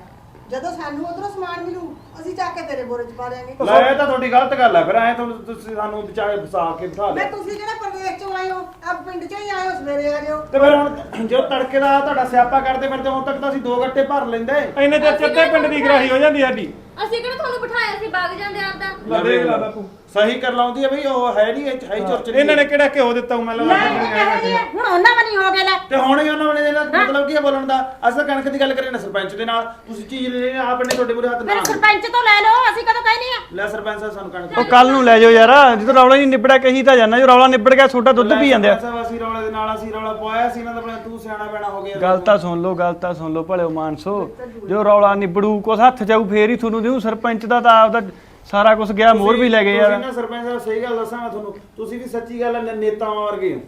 ਜਦੋਂ ਸਾਨੂੰ ਉਧਰੋਂ ਸਮਾਨ ਮਿਲੂ ਅਸੀਂ ਚੱਕ ਕੇ ਤੇਰੇ ਬੋਰੇ 'ਚ ਪਾ ਦਿਆਂਗੇ। ਲੈ ਇਹ ਤਾਂ ਤੁਹਾਡੀ ਗਲਤ ਗੱਲ ਹੈ ਫਿਰ ਐ ਤੁਹਾਨੂੰ ਤੁਸੀਂ ਸਾਨੂੰ ਵਿਚਾਰੇ ਫਸਾ ਕੇ ਬਿਠਾ ਮੈਂ ਲਿਆ। ਤੁਸੀਂ ਜਿਹੜਾ ਪ੍ਰਦੇਸ਼ 'ਚੋਂ ਆਏ ਹੋ? ਆ ਪਿੰਡ 'ਚੋਂ ਹੀ ਆਏ ਹੋ ਸਵੇਰੇ ਆ ਜਿਓ। ਤੇ ਫਿਰ ਹੁਣ ਜੋ ਤੜਕੇ ਦਾ ਤੁਹਾਡਾ ਸਿਆਪਾ ਕਰਦੇ ਫਿਰਦੇ ਹੁਣ ਤੱਕ ਤਾਂ ਅਸੀਂ ਦੋ ਗੱਟੇ ਭਰ ਲੈਂਦੇ। ਇੰਨੇ ਚਿਰ ਚੱਤੇ ਪਿੰਡ ਦੀ ਗਰਾਹੀ ਹੋ ਜਾਂਦੀ ਸਾਡੀ। ਅਸੀਂ ਕਿਹੜਾ ਤੁਹਾਨੂੰ ਬਿਠਾਇਆ ਸੀ ਬਾਗ ਜਾਂਦੇ ਆਪਦਾ ਲੈ ਦੇਖ ਲੈ ਬਾਪੂ। ਸਹੀ ਕਰ ਲਾਉਂਦੀ ਹੈ ਬਈ ਉਹ ਹੈ ਨਹੀਂ ਇਹ 'ਚ, ਹੈ ਹੀ ਚੁਰ ਚ ਇਹਨਾਂ ਨੇ ਕਿਹੜਾ ਘਿਓ ਦਿੱਤਾ ਮੈਂ ਲੈ ਹੁਣ ਉਹਨਾਂ ਵਾਲੀ ਹੋ ਗਿਆ ਲੈ। ਤੇ ਹੁਣ ਹੀ ਉਹਨਾਂ ਨੇ ਮਤਲਬ ਕੀ ਬੋਲਣ ਦਾ? ਅਸੀਂ ਕਣਕ ਦੀ ਗੱਲ ਕਰੀਏ ਨਾ ਸਰਪੰਚ ਦੇ ਨਾਲ। ਤੁਸੀਂ ਚੀਜ਼ ਲੈ ਰਹੇ ਆਪ ਨੇ ਤੁਹਾਡੇ ਮੂਰੇ ਹੱਥ ਮੇਰੇ ਨਾ ਸਰਪੰਚ ਤੋਂ ਲੈ ਲਓ ਅਸੀਂ ਕਦੋਂ ਕਹਿਨੀ ਆ? ਲੈ ਸਰਪੰਚ ਸਾਹਿਬ ਸਾਨੂੰ ਕਣਕ ਉਹ ਕੱਲ ਨੂੰ ਲੈ ਜਾਓ ਯਾਰ ਜਦੋਂ ਰੌਲਾ ਨਹੀਂ ਨਿਬੜਿਆ ਕਹੀ ਤਾਂ ਜਾਣਾ ਜੋ ਰੌਲਾ ਨਿਬੜ ਗਿਆ ਛੋਟਾ ਦੁੱਧ ਪੀ ਜਾਂਦੇ ਆ। ਸਰਪੰਚ ਸਾਹਿਬ ਅਸੀਂ ਰੌਲੇ ਦੇ ਨਾਲ ਅਸੀਂ ਰੌਲਾ ਪਾਇਆ ਸੀ ਇਹਨਾਂ ਦਾ ਬਣਾ ਤੂੰ ਸਿਆਣਾ ਬੈਣਾ ਹੋ ਗਿਆ। ਗੱਲ ਤਾਂ ਸੁਣ ਲਓ ਗੱਲ ਤਾਂ ਸੁਣ ਲਓ ਭਲਿਓ ਮਾਨਸੋ। ਜੋ ਰੌਲਾ ਨਿਬੜੂ ਕੁਛ ਹੱਥ ਜਾਊ ਫੇਰ ਹੀ ਤੁਹਾਨੂੰ ਦੇਉ ਸਰਪੰਚ ਦਾ ਤਾਂ ਆਪਦਾ ਸਾਰਾ ਕੁਝ ਗਿਆ ਮੋਰ ਵੀ ਲੈ ਗਏ ਤੁਸੀਂ ਯਾਰ ਨਾ ਸਰਪੰਚ ਸਾਹਿਬ ਸਹੀ ਗੱਲ ਦੱਸਾਂ ਮੈਂ ਤੁਹਾਨੂੰ। ਤੁਸੀਂ ਵੀ ਸੱਚੀ ਗੱਲ ਹੈ ਨੇਤਾਵਾਂ ਵਰਗੇ ਹੋ।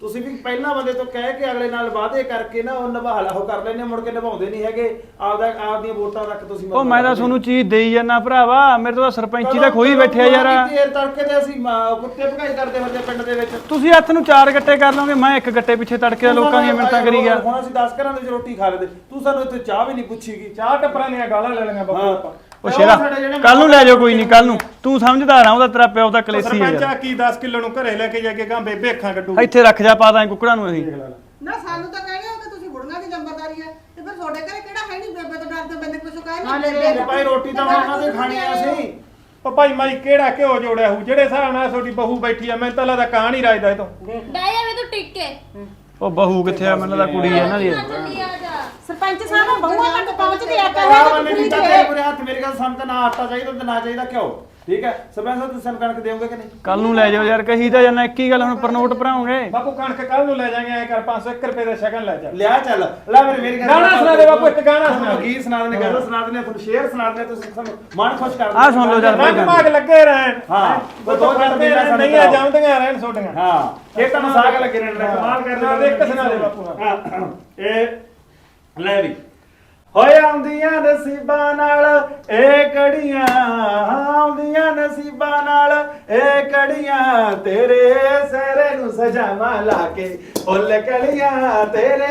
ਤੁਸੀਂ ਵੀ ਪਹਿਲਾਂ ਬੰਦੇ ਤੋਂ ਕਹਿ ਕੇ ਅਗਲੇ ਨਾਲ ਵਾਅਦੇ ਕਰਕੇ ਨਾ ਉਹ ਨਿਭਾਲਾ ਉਹ ਕਰ ਲੈਂਦੇ ਮੁੜ ਕੇ ਨਿਭਾਉਂਦੇ ਨਹੀਂ ਹੈਗੇ। ਆਪਦਾ ਆਪਦੀਆਂ ਵੋਟਾਂ ਤੱਕ ਤੁਸੀਂ ਉਹ ਮੈਂ ਤਾਂ ਤੁਹਾਨੂੰ ਚੀਜ਼ ਦੇਈ ਜਾਂਦਾ ਭਰਾਵਾ ਮੇਰੇ ਤੋਂ ਤਾਂ ਸਰਪੰਚੀ ਦਾ ਖੋਈ ਬੈਠਿਆ ਯਾਰ। ਤੇਰ ਤੜਕੇ ਤੇ ਅਸੀਂ ਕੁੱਤੇ ਭਗਾਈ ਕਰਦੇ ਫਿਰਦੇ ਪਿੰਡ ਦੇ ਵਿੱਚ। ਤੁਸੀਂ ਹੱਥ ਨੂੰ ਚਾਰ ਗੱਟੇ ਕਰ ਲਓਗੇ ਮੈਂ ਇੱਕ ਗੱਟੇ ਪਿੱਛੇ ਤੜਕੇ ਲੋਕਾਂ ਦੀਆਂ ਮਿੰਤਾਂ ਕਰੀ ਗਿਆ ਹੁਣ ਅਸੀਂ 10 ਘਰਾਂ ਦੇ ਵਿੱਚ ਰੋਟੀ ਖਾ ਲੈਂਦੇ। ਤੂੰ ਸਾਨੂੰ ਇੱਥੇ ਚਾਹ ਵੀ ਨਹੀਂ ਪੁੱਛੀਗੀ ਚਾਹ ਟੱਪਰਾਂ ਦੀਆਂ ਗਾਲਾਂ ਲੈ ਲਈਆਂ ਬਾਪੂ ਆਪਾਂ। ਉਹ ਸ਼ੇਰਾ ਕੱਲ ਨੂੰ ਲੈ ਜਾਓ ਕੋਈ ਨਹੀਂ ਕੱਲ ਨੂੰ। ਤੂੰ ਸਮਝਦਾਰ ਆ ਉਹਦਾ ਤੇਰਾ ਪਿਓ ਤਾਂ ਕਲੇਸੀ ਹੈ ਸਰਪੰਚ ਆ। ਕੀ 10 ਕਿਲੋ ਨੂੰ ਘਰੇ ਲੈ ਕੇ ਜਾ ਕੇ ਗਾਂ ਬੇਬੇ ਅੱਖਾਂ ਕੱਢੂ। ਇੱਥੇ ਰੱਖ ਜਾ ਪਾ ਦਾਂ ਕੁੱਕੜਾਂ ਨੂੰ ਅਸੀਂ। ਨਾ ਸਾਨੂੰ ਤਾਂ ਕਹਿੰਦੇ ਹੋ ਕਿ ਤੁਸੀਂ ਬੁੜੀਆਂ ਦੀ ਨੰਬਰਦਾਰੀ ਹੈ ਤੇ ਫਿਰ ਤੁਹਾਡੇ ਘਰੇ ਕਿਹੜਾ ਹੈ ਨਹੀਂ ਬੇਬੇ ਤੋਂ ਡਰਦੇ ਬੰਦੇ ਕੁਝ ਕਹਿ ਨਹੀਂ ਲੈ ਭਾਈ ਰੋਟੀ ਤਾਂ ਉਹਨਾਂ ਦੇ ਖਾਣੀ ਆ ਅਸੀਂ। ਉਹ ਭਾਈ ਮਾਈ ਕਿਹੜਾ ਘਿਓ ਜੋੜਿਆ ਹੂ ਜਿਹੜੇ ਹਿਸਾਬ ਨਾਲ ਤੁਹਾਡੀ ਬਹੂ ਬੈਠੀ ਆ ਮੈਨੂੰ ਤਾਂ ਲੱਗਦਾ ਕਾਂ ਨਹੀਂ ਰਾਜਦਾ ਇਹ ਤੋਂ। ਬਹਿ ਜਾਵੇ ਤੂੰ ਟਿਕ। ਕੇ ਉਹ ਬਹੂ ਕਿੱਥੇ ਆ? ਮੈਨੂੰ ਤਾਂ ਕੁੜੀ ਦੀ ਨਾ ਜਾ ਸਰਪੰਚ ਸਾਹਿਬ ਬਹੂਆਂ ਤੱਕ ਪਹੁੰਚਦੀ ਆ ਨਹੀਂ ਤਾਂ ਤੇਰੇ ਪੂਰੇ ਹੱਥ ਮੇਰੇ ਕੋਲ ਸਾਨੂੰ ਤਾਂ ਨਾ ਆਟਾ ਚਾਹੀਦਾ ਤੇ ਨਾ ਚਾਹੀਦਾ ਘਿਓ। ਠੀਕ ਹੈ? ਸਰਪੰਚ ਸਾਹਿਬ ਤੁਸੀਂ ਸਾਨੂੰ ਕਣਕ ਦਿਓਗੇ ਕਿ ਨਹੀਂ? ਕੱਲ ਨੂੰ ਲੈ ਜਾਓ ਯਾਰ ਕਹੀ ਤਾਂ ਜਾਨਾ ਇੱਕ ਹੀ ਗੱਲ ਹੁਣ ਪਰਨੋਟ ਭਰਾਉਂਗੇ ਬਾਪੂ ਕਣਕ ਕੱਲ ਨੂੰ ਲੈ ਜਾਾਂਗੇ ਐ ਕਰ 500 1 ਰੁਪਏ ਦਾ ਸ਼ਗਨ ਲੈ ਜਾ ਲਿਆ ਚੱਲ। ਲੈ ਮੇਰੇ ਮੇਰੀ ਗੱਲ ਗਾਣਾ ਸੁਣਾ। ਦੇ ਬਾਪੂ, ਇੱਕ ਗਾਣਾ ਸੁਣਾ ਦੇ। ਗੀਤ ਸੁਣਾ ਦੇ ਗੱਲ ਸੁਣਾ ਦੇ ਤੁਹਾਨੂੰ ਸ਼ੇਰ ਸੁਣਾ ਦੇ ਤੁਸੀਂ ਸਾਨੂੰ ਮਨ ਖੁਸ਼ ਕਰ ਆਹ ਸੁਣ ਲਓ ਜਰਾ ਰੰਗ ਭਾਗ ਲੱਗੇ ਰਹਿਣ। ਹਾਂ, ਉਹ ਦੋ ਚਾਰ ਦਿਨ ਨਹੀਂ ਆ। ਜਾਂਦੀਆਂ ਰਹਿਣ ਛੋਟੀਆਂ ਹਾਂ ਇਹ ਤਾਂ ਮਸਾਕ ਲੱਗੇ ਰਹਿਣ ਕਮਾਲ ਕਰ ਸੁਣਾ ਦੇ, ਇੱਕ ਸੁਣਾ ਦੇ ਬਾਪੂ। ਹਾਂ, ਇਹ ਲੈ ਵੀ। ਹੋਏ ਆਉਂਦੀਆਂ ਨਸੀਬਾਂ ਨਾਲ ਇਹ ਕੜੀਆਂ ਆਉਂਦੀਆਂ ਨਸੀਬਾਂ ਨਾਲ ਇਹ ਕੜੀਆਂ ਤੇਰੇ ਸਿਰੇ ਨੂੰ ਸਜਾਵਾਂ ਲਾ ਕੇ ਫੁੱਲ ਕਲੀਆਂ ਤੇਰੇ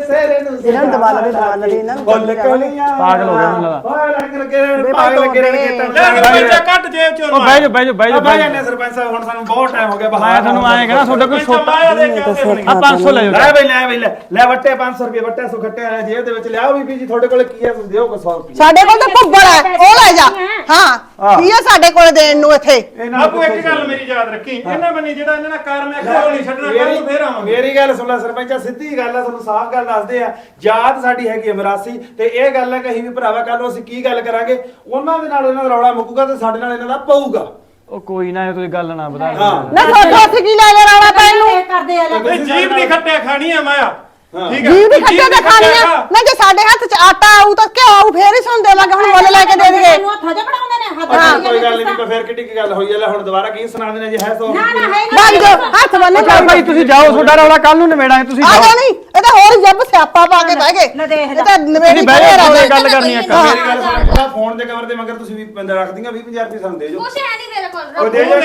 ਸਿਰੇ ਨੂੰ ਇਹਨਾਂ ਨੂੰ ਦਬਾ ਲਵੇ, ਦਬਾ ਲਵੇ, ਇਹਨਾਂ ਨੂੰ ਫੁੱਲ। ਕਲੀਆਂ। ਪਾਗਲ ਹੋ ਗਿਆ ਮੈਨੂੰ ਲੱਗਦਾ। ਹੋਏ ਲੱਗ ਪਾਗਲ ਲੱਗੇ ਰਹਿਣ ਲੈ ਖੇਤਾਂ ਸਰਪੰਚਾ ਕੱਟ ਜੇਬ ਚੋਂ ਉਹ ਬਹਿ ਜਾਓ ਬਹਿ ਬਾਈ ਜਾਂਦੇ ਸਰਪੰਚ ਸਾਹਿਬ ਹੁਣ ਸਾਨੂੰ ਬਹੁਤ ਟਾਈਮ ਹੋ ਗਿਆ ਮੈਂ ਤੁਹਾਨੂੰ ਆਏ ਕਹਿੰਦਾ ਤੁਹਾਡਾ ਕੋਈ ਛੋਟਾ ਕੇ। ਆ? 500 ਲੈ ਲੈ ਜਾਓ। ਬਈ ਲੈ ਬਈ ਲੈ। ਲੈ ਵੱਟੇ 500 ਰੁਪਏ ਵੱਟੇ ਸੋ ਖੱਟੇ ਆ ਜੇਬ ਦੇ ਵਿੱਚ ਲਿਆਓ ਬੀਬੀ ਜੀ ਤੁਹਾਡੇ ਕੋਲ ਕੀ ਹੈ ਤੁਸੀਂ ਦਿਓ ਕੋ 100 ਰੁਪਏ ਸਾਡੇ ਕੋਲ ਤਾਂ ਭੁੱਬੜ ਹੈ। ਉਹ ਲੈ ਜਾ। ਹਾਂ। ਕੀ ਹੈ ਸਾਡੇ ਕੋਲ ਦੇਣ ਨੂੰ ਇੱਥੇ? ਬਾਪੂ ਇੱਕ ਗੱਲ ਮੇਰੀ ਯਾਦ ਰੱਖੀ। ਇਹਨਾਂ ਬੰਨੀ ਜਿਹੜਾ ਇਹਨਾਂ ਨਾਲ ਕਾਰਮ ਹੈ ਘਿਓ ਨਹੀਂ ਛੱਡਣਾ ਕੱਲ ਨੂੰ ਫੇਰ ਆਵਾਂਗੇ। ਮੇਰੀ ਗੱਲ ਸੁਣ ਲੈ ਸਰਪੰਚਾ ਸਿੱਧੀ ਗੱਲ ਆ ਤੁਹਾਨੂੰ ਸਾਫ਼ ਗੱਲ ਦੱਸਦੇ ਆ। ਯਾਦ ਸਾਡੀ ਹੈਗੀ ਆ ਮਰਾਸੀ ਤੇ ਇਹ ਗੱਲ ਹੈ ਕਹੀ ਵੀ ਭਰਾਵਾ ਕੱਲ ਨੂੰ ਅਸੀਂ ਕੀ ਗੱਲ ਕਰਾਂਗੇ? ਉਹਨਾਂ ਦੇ ਨਾਲ ਇਹਨਾਂ ਦਾ ਰੌਲਾ ਮੁੱਕੂਗਾ ਤੇ ਸਾਡੇ ਨਾਲ ਇਹਨਾਂ ਦਾ ਪਊਗਾ। ਉਹ ਕੋਈ ਨਾ ਇਹ ਤੁਸੀਂ ਗੱਲ ਨਾ ਵਧਾ ਹਾਂ। ਨਾ ਤੁਹਾਡੇ ਹੱਥ ਕੀ ਲੈ ਲੈ ਰਾਣਾ ਪੈਣ ਨੂੰ ਇਹ ਕਰਦੇ ਆ ਜੀਬ ਨਹੀਂ ਖੱਟਿਆ ਖਾਣੀ ਆ ਮਾਇਆ। ਠੀਕ ਹੈ। ਜੀ ਵੀ ਖੱਟੇ ਨੀ ਤੇ ਖਾਣੀਆਂ। ਨਾ ਜੇ ਸਾਡੇ ਹੱਥ 'ਚ ਆਟਾ ਆਊ ਤਾਂ ਘਿਓ ਆਊ ਫੇਰ ਹੀ ਸਾਨੂੰ ਦੇਵਾਂਗੇ ਹੁਣ ਮੁੱਲ ਲੈ ਕੇ ਦੇ ਦੇਗੇ ਸਾਨੂੰ ਹੱਥਾਂ 'ਚ ਬਣਾਉਂਦੇ ਨੇ ਹੱਥ ਅੱਛਾ, ਕੋਈ ਗੱਲ ਨਹੀਂ ਫੇਰ ਕਿੱਡੀ ਕੀ ਗੱਲ ਹੋਈ ਹੈ ਲੈ ਹੁਣ ਦੁਬਾਰਾ ਕੀ ਸੁਣਾ ਦੇਣਾ ਜੇ ਹੈ ਸੋ ਨਾ ਨਾ ਹੈ ਭੱਜ ਜਾਓ ਹੱਥ ਬੰਨੇ ਚੱਲ ਭਾਈ ਤੁਸੀਂ ਜਾਓ ਤੁਹਾਡਾ ਰੌਲਾ ਕੱਲ ਨੂੰ ਨਿਬੇੜਾਂਗੇ ਤੁਸੀਂ ਆ ਜਾਓ। ਜਾ ਨਹੀਂ ਇਹ ਤਾਂ ਹੋਰ ਜੱਬ ਸਿਆਪਾ ਪਾ ਕੇ ਬਹਿ ਗਏ। ਇਹ ਤਾਂ ਨਵੇੜੀ ਤੁਸੀਂ ਬਹਿ ਜਾਓ, ਘਰੇ ਗੱਲ ਕਰਨੀ ਆ। ਮੇਰੀ ਗੱਲ ਸੁਣ ਫੋਨ ਦੇ ਕਵਰ ਦੇ ਮਗਰ ਤੁਸੀਂ ਵੀ ਬੰਦਾ ਰੱਖ ਦਿੰਗਾ 20000 ਰੁਪਏ ਸਾਨੂੰ ਦੇ ਦਿਓ। ਕੁਛ ਹੈ ਨਹੀਂ ਮੇਰੇ ਕੋਲ ਉਹ ਦੇ ਜਾ।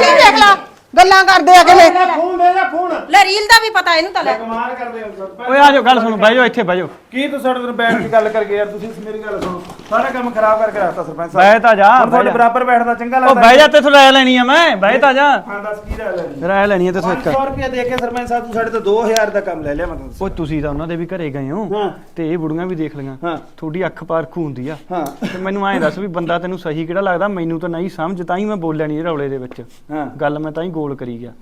ਤੇ ਦੇਖ ਲਾ ਗੱਲਾਂ ਕਰਦੇ ਆ ਕਿਵੇਂ? ਫੋਨ ਦੇ ਜਾ ਫੋਨ। ਲੈ ਰੀਲ ਦਾ ਵੀ ਪਤਾ ਇਹਨੂੰ ਤਾਂ ਲੈ। ਕਮਾਲ ਕਰਦੇ ਹੋ ਸਰਪੰਚ ਓਏ ਆ ਜਾਓ ਗੱਲ ਸੁਣੋ ਬਹਿ ਜਾਓ ਇੱਥੇ ਬਹਿ ਜਾਓ ਕੀ ਤੁਸੀਂ ਸਾਡੇ ਨਾਲ ਬੈਠ ਕੇ ਗੱਲ ਕਰ ਗਏ ਯਾਰ ਤੁਸੀਂ ਮੇਰੀ ਗੱਲ ਸੁਣੋ। ਸਾਰਾ ਕੰਮ ਖਰਾਬ ਕਰਕੇ ਰੱਖਤਾ ਸਰਪੰਚ ਸਾਹਿਬ। ਬਹਿ ਤਾਂ ਜਾ, ਹੁਣ ਤੁਹਾਡੇ। ਬਰਾਬਰ ਬੈਠਦਾ ਚੰਗਾ ਉਹ ਲੱਗਦਾ ਬਹਿ ਜਾ। ਤੇ ਲੈ ਲੈਣੀ ਆ ਮੈਂ ਬਹਿ ਤਾਂ ਜਾ। ਹਾਂ ਦੱਸ ਕੀ ਰਹਿ ਲੈਣੀ ਰਹਿ ਲੈਣੀ ਆ ਤੇ ਤੂੰ ਇੱਕ 500 ਰੁਪਏ ਦੇ ਕੇ ਸਰਪੰਚ ਸਾਹਿਬ ਤੂੰ ਸਾਡੇ ਤੋਂ 2000 ਦਾ ਕੰਮ ਲੈ ਲਿਆ ਮਤਲਬ ਉਹ ਤੁਸੀਂ ਤਾਂ ਉਹਨਾਂ ਦੇ ਵੀ ਘਰੇ ਗਏ ਹੋ ਹਾਂ। ਤੇ ਇਹ ਬੁੜੀਆਂ ਵੀ ਦੇਖ ਲਈਆਂ। ਤੁਹਾਡੀ ਅੱਖ ਪਾਰਖੂ ਹੁੰਦੀ ਆ। ਹਾਂ। ਤੇ ਮੈਨੂੰ ਐਂ ਦੱਸ ਵੀ ਬੰਦਾ ਤੈਨੂੰ ਸਹੀ ਕਿਹੜਾ ਲੱਗਦਾ ਮੈਨੂੰ ਤਾਂ ਨਹੀਂ ਸਮਝ ਤਾਂ ਹੀ ਮੈਂ ਬੋਲਿਆ ਨਹੀਂ ਰੌਲੇ ਦੇ ਵਿੱਚ। ਗੱਲ ਮੈਂ ਤਾਂ ਹੀ ਗੋਲ ਕਰੀ ਗਿਆ।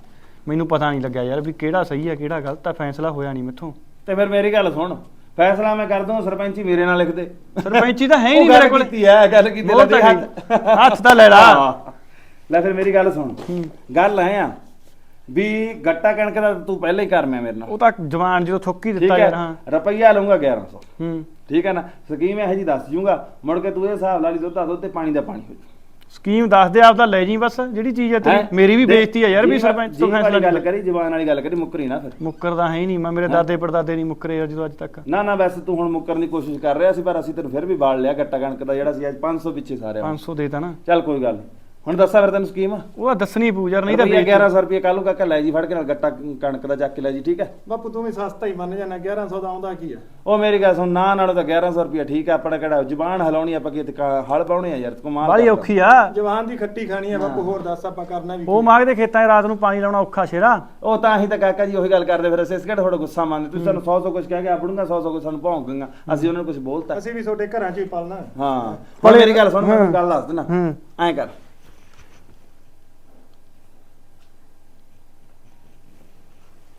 ਮੈਨੂੰ ਪਤਾ ਨਹੀਂ ਲੱਗਿਆ ਯਾਰ ਵੀ ਕਿਹੜਾ ਸਹੀ ਆ ਕਿਹੜਾ ਗਲਤ ਆ ਫੈਸਲਾ ਹੋਇਆ ਨਹੀਂ ਮੈਥੋਂ। ਤੇ ਫਿਰ ਮੇਰੀ ਗੱਲ ਸੁਣ ਫੈਸਲਾ ਮੈਂ ਕਰ ਦੂੰ ਸਰਪੰਚ ਮੇਰੇ ਨਾਲ ਲਿਖ ਦੇ। ਸਰਪੰਚੀ ਤਾਂ ਹੈ ਹੀ ਨਹੀਂ ਮੇਰੇ ਕੋਲ। ਕੀਤੀ ਹੈ ਗੱਲ ਕੀਤੀ ਲੈ ਤਕੜੀ। ਹੱਥ। ਤਾਂ ਲੈ ਲਾ। ਲੈ ਫਿਰ ਮੇਰੀ ਗੱਲ ਸੁਣ। ਗੱਲ ਐ ਆ ਵੀ ਗੱਟਾ ਕਣਕ ਦਾ ਤੂੰ ਪਹਿਲਾਂ ਹੀ ਕਰ ਮੈਂ ਮੇਰੇ ਨਾਲ। ਉਹ ਤਾਂ ਜਵਾਨ ਜਦੋਂ ਥੁੱਕ ਦਿੱਤਾ ਯਾਰ ਹਾਂ। ਰੁਪਈਆ ਲਊਂਗਾ 1100 ਹੂੰ। ਠੀਕ ਹੈ ਨਾ? ਸਕੀਮ ਇਹ ਜੀ ਦੱਸ ਜੂੰਗਾ ਮੁੜ ਕੇ ਤੂੰ ਇਹ ਹਿਸਾਬ ਲਾ ਲਈ ਦੁੱਧ ਦਾ ਦੁੱਧ ਤੇ ਪਾਣੀ ਦਾ ਪਾਣੀ ਹੋ ਜਾਊ। ਸਕੀਮ ਦੱਸ ਦੇ ਆਪ ਤਾਂ ਲੈ ਜੀ ਬਸ ਜਿਹੜੀ ਚੀਜ਼ ਹੈ ਹੈਂ? ਤੇਰੀ ਮੇਰੀ ਵੀ ਦੇਖ, ਬੇਇੱਜ਼ਤੀ ਆ ਯਾਰ ਵੀ ਜੀਭ ਸਰਪੰਚ ਤੋਂ ਜੀਭ ਵਾਲੀ ਫੈਸਲਾ ਗੱਲ ਕਰੀ ਜ਼ਬਾਨ ਵਾਲੀ ਗੱਲ ਕਰੀ ਮੁੱਕਰੀ ਨਾ ਫਿਰ। ਮੁੱਕਰਦਾ ਹੈ ਹੀ ਨਹੀਂ ਮੈਂ ਮੇਰੇ ਦਾਦੇ ਪੜਦਾਦੇ ਨਹੀਂ ਮੁੱਕਰੇ ਯਾਰ ਜਦੋਂ ਅੱਜ ਤੱਕ। ਨਾ ਨਾ ਵੈਸੇ ਤੂੰ ਹੁਣ ਮੁੱਕਰਨ ਦੀ ਕੋਸ਼ਿਸ਼ ਕਰ ਰਿਹਾ ਸੀ ਪਰ ਅਸੀਂ ਤੈਨੂੰ ਫਿਰ ਵੀ ਬਾਲ ਲਿਆ ਗੱਟਾ ਕਣਕ ਦਾ ਜਿਹੜਾ ਸੀ ਅੱਜ 500 ਪਿੱਛੇ ਸਾਰੇ 500 ਦੇਤਾ ਨਾ। ਚੱਲ ਕੋਈ ਗੱਲ ਨਹੀਂ ਹੁਣ ਦੱਸਾਂ ਫਿਰ ਤੈਨੂੰ ਸਕੀਮ? ਉਹ ਦੱਸਣੀ ਪੂ ਯਾਰ ਨਹੀਂ ਤਾਂ ਰੁਪਈਆ ਬੇਇੱਜ਼ਤੀ 1100 ਰੁਪਏ ਕੱਲ ਕਾਕਾ ਲੈ ਜੀ ਫੜ ਕੇ ਨਾਲ ਗੱਟਾ ਕਣਕ ਦਾ ਚੱਕ ਕੇ ਲੈ ਜੀ ਠੀਕ ਹੈ? ਬਾਪੂ ਤੂੰ ਵੀ ਸਸਤਾ ਹੀ ਮੰਨ ਜਾਣਾ 1100 ਦਾ ਆਉਂਦਾ ਕੀ ਆ? ਉਹ ਮੇਰੀ ਗੱਲ ਸੁਣ ਨਾ ਨਾਲੋਂ ਤਾਂ 1100 ਰੁਪਏ ਠੀਕ ਆ ਆਪਣਾ ਕਿਹੜਾ ਜ਼ੁਬਾਨ ਹਲਾਉਣੀ ਆਪਾਂ ਕੀ ਹਲ ਪਾਉਣੇ ਆ ਯਾਰ ਤੂੰ ਕਮਾਲ ਬਾਲੀ ਕਰਦਾ। ਔਖੀ ਆ। ਜਵਾਨ ਦੀ ਖੱਟੀ ਖਾਣੀ ਆ ਬਾਪੂ ਹੋਰ ਦੱਸ ਆਪਾਂ ਕਰਨਾ ਵੀ ਉਹ ਮਾਗ ਦੇ ਖੇਤਾਂ 'ਚ ਰਾਤ ਨੂੰ ਪਾਣੀ ਲਾਉਣਾ ਔਖਾ ਸ਼ੇਰਾ ਉਹ ਤਾਂ ਹੀ ਤਾਂ ਕਾਕਾ ਜੀ ਉਹੀ ਗੱਲ ਕਰਦੇ ਫਿਰ ਅਸੀਂ ਇਸ ਕਿਹੜਾ ਥੋੜਾ ਗੁੱਸਾ ਮੰਨਦੇ? ਤੁਸੀਂ ਸਾਨੂੰ 100 100 ਕੁਝ ਕਹਿ ਕੇ ਆਪਣੂਗਾ 100 100 ਕੁਝ ਸਾਨੂੰ ਭੌਂਕੂਗਾ ਅਸੀਂ ਉਹਨਾਂ ਨੂੰ ਕੁਝ ਬੋਲਤਾ। ਅਸੀਂ ਵੀ ਤੁਹਾਡੇ ਘਰਾਂ 'ਚ ਹੀ ਪਾਲਣਾ। ਹਾਂ। ਹੁਣ ਮੇਰੀ ਗੱਲ ਸੁਣ ਮੈਂ ਗੱਲ ਦੱਸ ਹੂੰ। ਐਂ ਕਰ।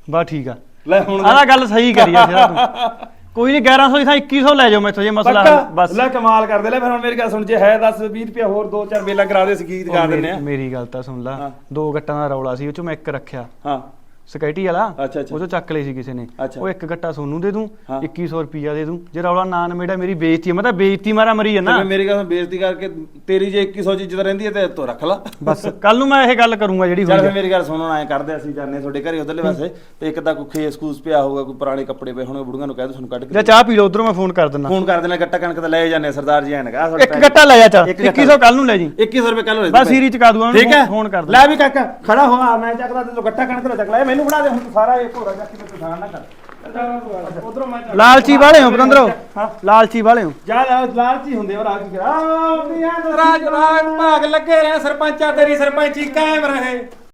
ਬਾ ਠੀਕ ਆ। ਲੈ ਹੁਣ ਆਹ ਗੱਲ ਸਹੀ ਕਰੀ ਆ ਸ਼ੇਰਾ ਤੂੰ। ਕੋਈ ਨਹੀਂ 1100 ਦੀ ਥਾਂ 2100 ਲੈ ਜਾਓ ਮੈਥੋਂ ਜੇ ਮਸਲਾ ਪੱਕਾ? ਬਸ। ਲੈ ਕਮਾਲ ਕਰਦੇ ਲੈ ਫਿਰ ਹੁਣ ਮੇਰੀ ਗੱਲ ਸੁਣ ਜੇ ਹੈ 10 20 ਰੁਪਏ ਹੋਰ ਦੋ ਚਾਰ ਵੇਲਾ ਕਰਾ ਦੇ ਅਸੀਂ ਗੀਤ ਗਾ ਦਿੰਦੇ ਆ ਮੇਰੀ- ਗੱਲ ਤਾਂ ਸੁਣ ਹਾਂ। ਲਾ ਦੋ ਗੱਟਾਂ ਦਾ ਰੌਲਾ ਸੀ ਉਹ ਚ ਮੈਂ ਇੱਕ ਰੱਖਿਆ। ਹਾਂ। ਸਕੈਟੀ ਵਾਲਾ ਅੱਛਾ, ਅੱਛਾ। ਉਹ ਤੋਂ ਚੱਕ ਲਈ ਸੀ ਕਿਸੇ ਨੇ। ਅੱਛਾ। ਉਹ ਇੱਕ ਗੱਟਾ ਸੋਨੂੰ ਦੇ ਦੂੰ ਹਾਂ। 2100 ਰੁਪਿਆ ਦੇ ਦੂੰ। ਜੇ ਰੌਲਾ ਨਾ ਨਮੇੜਾ ਮੇਰੀ ਬੇਇੱਜ਼ਤੀ ਮੈਂ ਤਾਂ ਬੇਇੱਜ਼ਤੀ ਮਾਰਾ ਮਰੀ ਤੇ ਨਾ ਮੇਰੀ ਗੱਲ ਬੇਇੱਜ਼ਤੀ ਕਰਕੇ ਤੇਰੀ ਜੇ 2100 ਚ ਇੱਜ਼ਤ ਰਹਿੰਦੀ ਹੈ ਤੇ ਤੂੰ ਰੱਖ ਲਾ। ਬਸ ਕੱਲ ਨੂੰ ਮੈਂ ਇਹ ਗੱਲ ਕਰੂੰਗਾ ਜਿਹੜੀ ਚੱਲ ਹੋਈ ਫਿਰ। ਮੇਰੀ ਗੱਲ ਸੁਣੋ ਐ ਕਰਦੇ ਅਸੀਂ ਜਾਂਦੇ ਤੁਹਾਡੇ ਘਰੇ ਉਧਰਲੇ ਪਾਸੇ ਤੇ ਇੱਕ ਤਾਂ ਕੋਈ ਖੇਸ ਖੂਸ ਪਿਆ ਹੋਊਗਾ ਕੋਈ ਪੁਰਾਣੇ ਕੱਪੜੇ ਪਏ ਹੋਣਗੇ ਬੁੜੀਆਂ ਨੂੰ ਕਹਿ ਦੋ ਤੁਹਾਨੂੰ ਕੱਢ ਜਾਂ ਕੇ ਚਾਹ ਪੀ ਲਓ ਉਧਰੋਂ ਮੈਂ ਫੋਨ ਕਰ ਦਿੰਦਾ। ਫੋਨ ਕਰ ਦੇਣਾ ਗੱਟਾ ਕਣਕ ਤਾਂ ਲੈ ਜਾਂਦੇ ਆ ਸਰਦਾਰ ਜੀ ਐਨ ਕਹਾ ਇੱਕ ਗੱਟਾ ਲੈ ਜਾ ਚੱਲ 2100 ਕੱਲ ਨੂੰ ਲੈ ਜੀ। 2100 ਰੁਪਏ ਕੱਲ ਹੋ ਬਸ ਹੀਰੀ ਚਕਾ ਦੂੰਗਾ ਉਹਨੂੰ ਠੀਕ ਹੈ? ਫੋਨ ਕਰ ਲੈ ਵੀ ਕਾਕਾ ਖੜਾ ਹੋ ਆ ਮੈਂ ਚੱਕਦਾ ਤੇ ਤੂੰ ਗੱਟਾ ਕਣਕ ਦਾ ਚੱਕ ਲੈ ਮੈਨੂੰ ਫੜਾ ਦੇ ਹੁਣ ਤੂੰ ਸਾਰਾ ਇਹ ਘੋੜਾ ਚੱਕ ਕੇ ਤੂੰ ਖਾਣ ਨਾ ਕਰ। ਉਧਰੋਂ ਮੈਂ ਚੱਕ- ਲਾਲਚੀ ਵਾਲੇ ਹੋ ਪਤੰਦਰੋ। ਲਾਲਚੀ ਵਾਲੇ ਹੋ। ਜਾ ਲਾ- ਲਾਲਚੀ ਹੁੰਦੇ ਔਰ ਆ ਕੀ ਕਰਾ? ਆਉਂਦੀਆਂ ਰਾਜ ਰਾਜ ਭਾਗ ਲੱਗੇ ਰਹੇ ਸਰਪੰਚਾ ਤੇਰੀ ਸਰਪੰਚੀ ਕਾਇਮ ਰਹੇ।